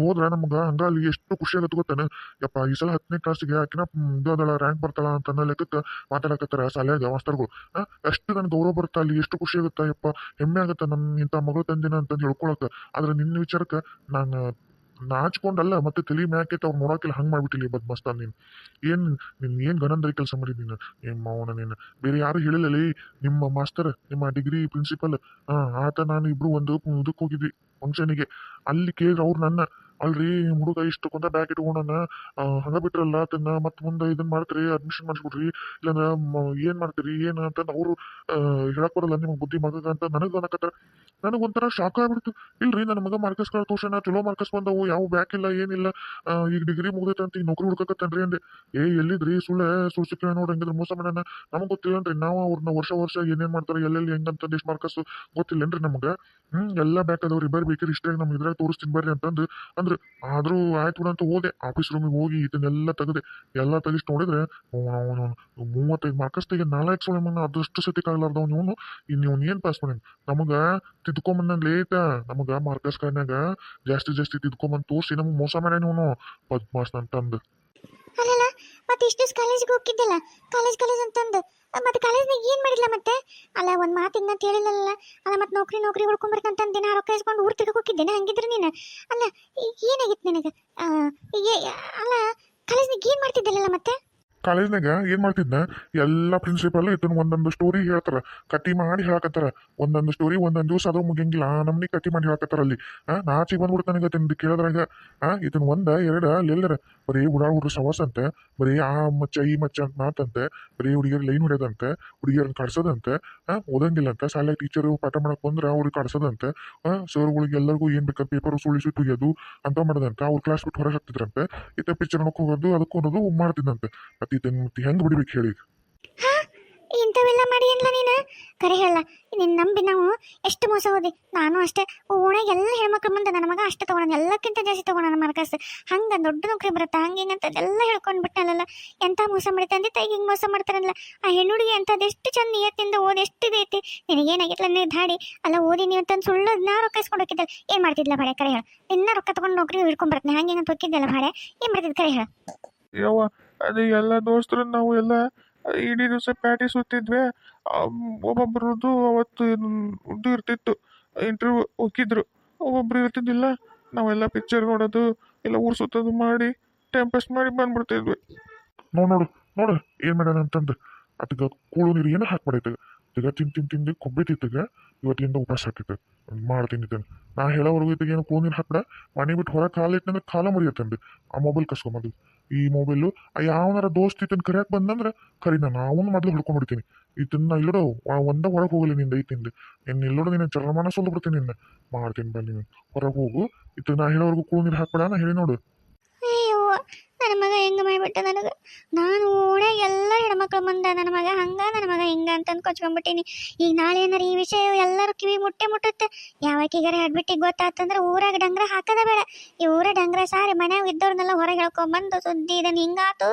ಹೋದ್ರ ನಮ್ಗ ಹಂಗ ಅಲ್ಲಿ ಎಷ್ಟು ಖುಷಿ ಆಗತ್ತೆ ಗೊತ್ತೇನ? ಯಪ್ಪ, ಈ ಸಲ ಹತ್ತನೇ ಕ್ಲಾಸಿಗೆ ಆಕಿನ ಇದು ರ್ಯಾಂಕ್ ರ್ಯಾಂಕ್ ಬರ್ತಾಳ ಅಂತ ಅನ್ನೋ ಲೆಕ್ಕಕ್ಕೆ ಮಾತಾಡಕತ್ತಾರ ಶಾಲ್ಯಾಗ ಮಾಸ್ತರ್ಗಳು. ಎಷ್ಟು ನನ್ ಗೌರವ ಬರುತ್ತಾ ಅಲ್ಲಿ, ಎಷ್ಟು ಖುಷಿ ಆಗುತ್ತಾ, ಯಪ್ಪ, ಹೆಮ್ಮೆ ಆಗುತ್ತೆ ನನ್ನ ಇಂಥ ಮಗಳು ತಂದಿನ ಅಂತಂದು ಹೇಳ್ಕೊಳಕ್ಕೆ. ಆದ್ರೆ ನಿನ್ನ ವಿಚಾರಕ್ಕೆ ನಾನು ನಾಚ್ಕೊಂಡಲ್ಲ, ಮತ್ತೆ ತಲೆ ಮ್ಯಾಕೆ ಅವ್ರು ನೋಡಕಿಲ್ಲ ಹಂಗೆ ಮಾಡ್ಬಿಟ್ಟಿಲ್ಲ ಮಸ್ತ ನೀನು. ಏನು ನಿನ್ನ ಏನು ಗನಂದರಿ ಕೆಲಸ ಮಾಡಿ ನೀನು? ನಿಮ್ಮ ಅವನ ನೀನು? ಬೇರೆ ಯಾರು ಹೇಳಿಲ್ಲ ನಿಮ್ಮ ಮಾಸ್ತರ್, ನಿಮ್ಮ ಡಿಗ್ರಿ ಪ್ರಿನ್ಸಿಪಲ್. ಹಾಂ ಆತ, ನಾನು ಇಬ್ರು ಒಂದು ಇದಕ್ಕೆ ಹೋಗಿದ್ವಿ ಫಂಕ್ಷನಿಗೆ ಅಲ್ಲಿ ಕೇಳಿದ್ರೆ ಅವ್ರು ನನ್ನ ಅಲ್ರಿ, ಹುಡುಗ ಇಷ್ಟು ಕೊಂದ ಬ್ಯಾಗ್ ಇಟ್ಕೊಂಡನ ಹಂಗ ಬಿಟ್ರಲ್ಲ, ಅದನ್ನ ಮತ್ತೆ ಮುಂದೆ ಇದನ್ನ ಮಾಡ್ತೀರಿ ಅಡ್ಮಿಷನ್ ಮಾಡಿಸ್ಬಿಡ್ರಿ ಇಲ್ಲಾಂದ್ರ ಏನ್ ಮಾಡ್ತೀರಿ, ಏನ್ ಅಂತ ಅವರು ಹೇಳಕ್ ಬರಲ್ಲ, ನಿಮಗೆ ಬುದ್ಧಿ ಮಗಗ ಅಂತ ನನಗೆ ಅನ್ನಕತ್ತಾರ ನನಗೆ ಒಂಥರ ಶಾಕ್ ಆಗ್ಬಿಡ್ತು. ಇಲ್ರಿ ನನ್ನ ಮಗ ಮಾರ್ಕಸ್ ಕಾರ್ಡ್ ಚಲೋ ಮಾರ್ಕಸ್ ಬಂದವು, ಯಾವ ಬ್ಯಾಕ್ ಇಲ್ಲ, ಏನಿಲ್ಲ ಈಗ ಡಿಗ್ರಿ ಮುಗಿದೈತಂತ ಈಗ ನೌಕರಿ ಹುಡ್ಕಕತ್ತನ್ರಿ ಅಂದೆ. ಏ, ಎಲ್ಲಿದ್ರಿ, ಸುಳ್ಳೆ ಸುಳ್ಳು ಸಿಕ್ಕ ನೋಡಿ, ಹಂಗಿದ್ರೆ ಮೋಸ ಮಾಡೋಣ ನಮಗೆ ಗೊತ್ತಿಲ್ಲನ್ರಿ, ನಾವು ಅವ್ರನ್ನ ವರ್ಷ ವರ್ಷ ಏನೇನು ಮಾಡ್ತಾರೆ, ಎಲ್ಲೆಲ್ಲಿ ಹೆಂಗಂತಂದು ಎಷ್ಟು ಮಾರ್ಕಸ್ ಗೊತ್ತಿಲ್ಲೇನ್ರಿ ನಮಗೆ? ಹ್ಮ್, ಎಲ್ಲ ಬ್ಯಾಕ್ ಅದಾವ್ರಿ, ಬರ್ಬೇಕ್ರಿ ಬೇಕಿರಿ ಇಷ್ಟೇ ನಮ್ಗೆ ಇದ್ರಾಗ ತೋರಿಸ್ತೀನಿ ಬರ್ರಿ ಅಂತಂದು ಅಂದ್ರೆ ಆದರೂ ಆಯ್ತು ಅಂತ ಹೋದೆ. ಆಫೀಸ್ ರೂಮಿಗೆ ಹೋಗಿ ಇದನ್ನೆಲ್ಲ ತೆಗೆದೆ. ಎಲ್ಲ ತೆಗಿಸಿ ನೋಡಿದ್ರೆ, ಅವನು ಮೂವತ್ತೈದು ಮಾರ್ಕಸ್ ತೆಗೆ ನಾಲ್ಕು ಸಾವಿರ ಮನ್ನ ಅದಷ್ಟು ಸತಿ ಆಗ್ಲಾರ್ದವ್ ಇವನು. ಇನ್ನು ಇವನು ಏನು ಪಾಸ್ ಮಾಡಿ ನಮಗ ತಿದ್ಕೊಂಬಂದ್ ಲೇಟ. ನಮಗ ಮಾರ್ಕಸ್ ಕಾರ್ಡ್ನಾಗ ಜಾಸ್ತಿ ಜಾಸ್ತಿ ತಿದ್ಕೊಂಬಂದ್ ತೋರಿಸಿ ನಮಗೆ ಮೋಸ ಮಾಡ್ಯಾನ ಇವನು. ಪದ್ಮಾಸ್ ಅಂತಂದು
ಅಲ್ಲಲ್ಲ, ಮತ್ತೆ ಇಷ್ಟು ಕಾಲೇಜ್ಗೆ ಹೋಗಿದ್ದಿಲ್ಲ ಕಾಲೇಜ್ ಕಾಲೇಜ್ ಅಂತಂದು ಮತ್ತೆ ಕಾಲೇಜ್ನಾಗ ಏನು ಮಾಡಿಲ್ಲ ಮತ್ತೆ? ಅಲ್ಲ, ಒಂದು ಮಾತು ಹಿಂಗಂತ ಹೇಳಿಲ್ಲಲ್ಲ ಅಲ್ಲ, ಮತ್ತೆ ನೌಕರಿ ನೌಕರಿ ಹುಡ್ಕೊಂಬರ್ಕಂತಂದು ದಿನ ರೊಕ್ಕ ಇಸ್ಕೊಂಡು ಊರ್ ತಿರ್ಗಕ್ಕೆ ಹೋಗಿದ್ದೇನೆ, ಹಂಗಿದ್ರೆ ನೀನು? ಅಲ್ಲ ಏನಾಗಿತ್ತು ನಿನಗೆ? ಅಲ್ಲ, ಕಾಲೇಜ್ನಾಗ ಏನು ಮಾಡ್ತಿದ್ದಿಲ್ಲಲ್ಲ ಮತ್ತೆ?
ಕಾಲೇಜ್ನಾಗ ಏನ್ ಮಾಡ್ತಿದ್ನ? ಎಲ್ಲ ಪ್ರಿನ್ಸಿಪಲ್ ಇದನ್ನ ಒಂದೊಂದು ಸ್ಟೋರಿ ಹೇಳ್ತಾರ. ಕಟ್ಟಿ ಮಾಡಿ ಹೇಳಕತ್ತಾರ. ಒಂದೊಂದು ಸ್ಟೋರಿ ಒಂದೊಂದು ದಿವಸ ಅದು ಮುಗಿಯಂಗಿಲ್ಲ. ಆ ನಮ್ನಿ ಕಟ್ಟಿ ಮಾಡಿ ಹೇಳಕತ್ತಾರ ಅಲ್ಲಿ. ಆ ನಾಚಿ ಬಂದ್ಬಿಡ್ತಾನೆ ತಿಂದು ಕೇಳಿದ್ರಾಗ. ಆ ಇದನ್ನ ಒಂದ, ಎರಡ ಎಲ್ಲರ ಬರೀ ಉಡಾಳ್ ಹುಡುಗ್ರು ಸವಾಸ ಅಂತೆ ಬರೀ ಆ ಮಚ್ಚ, ಈ ಮಚ್ಚ ಅಂತ ಮಾತಂತೆ, ಬರೀ ಹುಡುಗಿಯರ್ ಲೈನ್ ಹೊಡೆಯದಂತೆ, ಹುಡುಗಿಯರನ್ನ ಕಡ್ಸೋದಂತೆ ಓದಂಗಿಲ್ಲ ಅಂತ ಶಾಲೆ ಟೀಚರು ಪಾಠ ಮಾಡಕ್ಕೆ ಬಂದ್ರೆ ಅವ್ರಿಗೆ ಕಡ್ಸೋದಂತೆ ಸರ್ಗಳಿಗೆ ಎಲ್ಲರಿಗೂ ಏನ್ ಬೇಕಂತ ಪೇಪರ್ ಸುಳಿಸಿ ತುಗಿಯೋದು ಅಂತ ಮಾಡೋದಂತೆ, ಅವ್ರ ಕ್ಲಾಸ್ ಬಿಟ್ಟು ಹೊರಗೆ ಹಾಕ್ತಿದ್ರಂತೆ ಇತ್ತ ಪಿಕ್ಚರ್ ನೋಡ್ಕೊಂಡು ಹೋಗೋದು ಅನ್ನೋದು ಮಾಡ್ತಿದ್ದಂತೆ. ಮತ್ತೆ ಇದನ್ನು ಮತ್ತೆ ಹೆಂಗ್ ಬಿಡ್ಬೇಕು ಹೇಳಿ
ಇಂಥವೆಲ್ಲ ಮಾಡಿ ಅಲ್ಲ ನೀನು? ಕರೆ ಹೇಳ ನಿನ್ನ ನಂಬಿ ನಾವು ಎಷ್ಟು ಮೋಸ ಹೋದಿ ನಾನು ಅಷ್ಟೇ ಓಣಾಗ ಎಲ್ಲ ಹೆಣ್ಮಕ್ಳು ಮುಂದೆ ನನ್ನ ಮಗ ಅಷ್ಟೇ ತೊಗೊಳೋಣ ಎಲ್ಲಕ್ಕಿಂತ ಜಾಸ್ತಿ ತೊಗೊಳೋಣ ಮಾರ್ಕಸ್. ಹಂಗೆ ದೊಡ್ಡ ನೌಕರಿ ಬರುತ್ತೆ, ಹಂಗೆ ಹಿಂಗೆ ಅಂತ ಎಲ್ಲ ಹೇಳ್ಕೊಂಡು ಬಿಟ್ಟನಲ್ಲ ಎಂಥ ಮೋಸ ಮಾಡಿತೆ ಅಂದ್ರೆ ತಾಯಿಗೆ ಹಿಂಗೆ ಮೋಸ ಮಾಡ್ತಾರಲ್ಲ. ಆ ಹೆಣ್ಣುಡಿಗೆ ಅಂಥದ್ದು ಎಷ್ಟು ಚಂದ ನಿಯತ್ತಿಂದ ಓದಿ, ಎಷ್ಟು ಇದೈತಿ ನಿನಗೇನಾಗಿತ್ತಲ್ಲ ನೀ ಧಾಡಿ? ಅಲ್ಲ, ಓದಿ ನೀವು ಅಂತಂದು ಸುಳ್ಳು ನಾ ರೊಕ್ಕ ಇಸ್ಕೊಂಡು ಹೋಗಿದ್ದಲ್ಲ. ಏನು ಮಾಡ್ತಿದ್ಲ ಭಾಡೆ ಕರೆ ಹೇಳ. ಇನ್ನ ರೊಕ್ಕ ತೊಗೊಂಡು ನೌಕರಿ ಹಿಡ್ಕೊಂಡ್ ಬರ್ತೀನಿ? ಹಂಗೆ ಹಿಂಗಂತ ಅಂತ ಹೋಗಿದ್ದಲ್ಲ ಭಾಡೆ ಏನು ಮಾಡ್ತಿದ್ ಕರೆ ಹೇಳ.
ಅದು ಎಲ್ಲ ದೋಸ್ತರು, ನಾವು ಎಲ್ಲ ಇಡೀ ದಿವಸ ಪ್ಯಾಟಿ ಸುತ್ತಿದ್ವಿ ಒಬ್ಬೊಬ್ಬರದ್ದು ಅವತ್ತು ಇದು ಇರ್ತಿತ್ತು. ಇಂಟರ್ವ್ಯೂ ಹೋಗಿದ್ರು. ಒಬ್ಬೊಬ್ರು ಇರ್ತಿದ್ದಿಲ್ಲ. ನಾವೆಲ್ಲ ಪಿಕ್ಚರ್ ನೋಡೋದು ಇಲ್ಲ ಊರು ಸುತ್ತೋದು ಮಾಡಿ ಟೈಮ್ ಪಾಸ್ ಮಾಡಿ ಬಂದ್ಬಿಡ್ತಿದ್ವಿ.
ನೋಡಿ, ನೋಡು ನೋಡು, ಏನು ಮಾಡೋಣ ಅಂತಂದು. ಅದಕ್ಕೆ ಕೂಳು ನೀರು ಏನೋ ಹಾಕ್ಬಿಡೈತೆ ಈಗ ತಿನ್ ತಿನ್, ತಿಂದು ಕೊಬ್ಬಿತ್ತಿತ್ತಗ ಇವತ್ತಿಂದ ಉಪವಾಸ ಹಾಕಿತ್ತು ಮಾಡಿ ತಿಂದಿದ್ದೇನೆ. ನಾ ಹೇಳೋವರೆಗೂ ಇದ್ದಾಗ ಏನು ಕೂಳು ನೀರು ಹಾಕ್ಬಿಡ. ಮನೆ ಬಿಟ್ಟು ಹೊರಗೆ ಕಾಲು ಇಟ್ಟಂದ್ರೆ ಕಾಲ ಮುರಿಯತ್ತಂದು ಆ ಮೊಬೈಲ್ ಕಸ್ಕೊಂಬದು ಈ ಮೊಬೈಲು ಯಾವನಾರ ದೋಸ್ತ್ ಇದನ್ನ ಕರಿಯಕ್ಕೆ ಬಂದಂದ್ರೆ ಕರಿ ನಾನು ಅವನು ಮೊದಲು ಹಿಡ್ಕೊಂಡ್ಬಿಡ್ತೀನಿ ಇದನ್ನ ಇಲ್ಲಡೋ ಒಂದ ಹೊರಗೆ ಹೋಗಲಿ ನಿಂದ ಐತಿಂದ ನಿನ್ನ ಇಲ್ಲೋಡು ನಿನ್ನ ಚರ್ಮನ ಸೊಲ್ದು ಬಿಡ್ತೀನಿ ನಿನ್ನ. ಮಾಡ್ತೀನಿ ಬನ್ನಿ ನೀನು. ಹೊರಗೆ ಹೋಗು. ಇತ್ತು ನಾ ಹೇಳೋವರೆಗೂ ಕೂಳು ನೀರು ಹಾಕ್ಬೇಡ, ನಾ ಹೇಳಿ ನೋಡು.
ನನ್ನ ಮಗ ಹೆಂಗೆ ಮಾಡಿಬಿಟ್ಟ ನನಗೆ? ನಾನು ಓಣ್ಯಾಗ ಎಲ್ಲ ಹೆಣ್ಮಕ್ಳು ಮುಂದೆ ನನ್ನ ಮಗ ಹಂಗ, ನನ್ನ ಮಗ ಹಿಂಗ ಅಂತಂದು ಕೊಚ್ಕೊಂಡ್ಬಿಟ್ಟೀನಿ ಈಗ ನಾಳೆ ಏನಾರ ಈ ವಿಷಯ ಎಲ್ಲರೂ ಕಿವಿ ಮುಟ್ಟೆ ಮುಟ್ಟುತ್ತೆ. ಯಾವಾಗೀಗಾರ ಹಡ್ಬಿಟ್ಟಿಗೆ ಗೊತ್ತಾತಂದ್ರೆ ಊರಾಗ ಡಂಗ್ರ ಹಾಕದ ಬೇಡ. ಈ ಊರ ಡಂಗ್ರ ಸಾರಿ ಮನ್ಯಾಗ ಇದ್ದವ್ರನ್ನೆಲ್ಲ ಹೊರಗೆ ಹೇಳ್ಕೊಂಬಂದು ಸುದ್ದಿ ಇದನ್ನ ಹಿಂಗಾತು.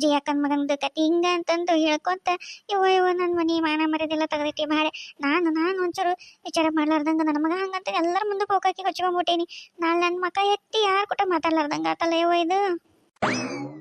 ಜಿ ಜಯಕ್ಕನ ಮಗನ ಕತಿ ಹಿಂಗ ಅಂತಂದು ಹೇಳ್ಕೊಂತ ಇವ ಇವ ನನ್ನ ಮನೆ ಮಾನ ಮರ್ಯಾದೆಲ್ಲ ತೆಗೆದಿಟ್ಟಿ ಮಾಡಿ ನಾನು ನಾನು ಒಂಚೂರು ವಿಚಾರ ಮಾಡ್ಲಾರ್ದಂಗೆ ನನ್ನ ಮಗ ಹಂಗಂತ ಎಲ್ಲರ ಮುಂದೆ ಹೋಗಾಕಿ ಕೊಚ್ಕೊಂಬಿಟ್ಟೀನಿ ನಾಳೆ ನನ್ನ ಮಕ್ಕ ಎತ್ತಿ ಯಾರು ಕೂಟ ಮಾತಾಡ್ಲಾರ್ದಂಗೆ ಆತಲ್ಲ ಇವ ಇದು? you [laughs]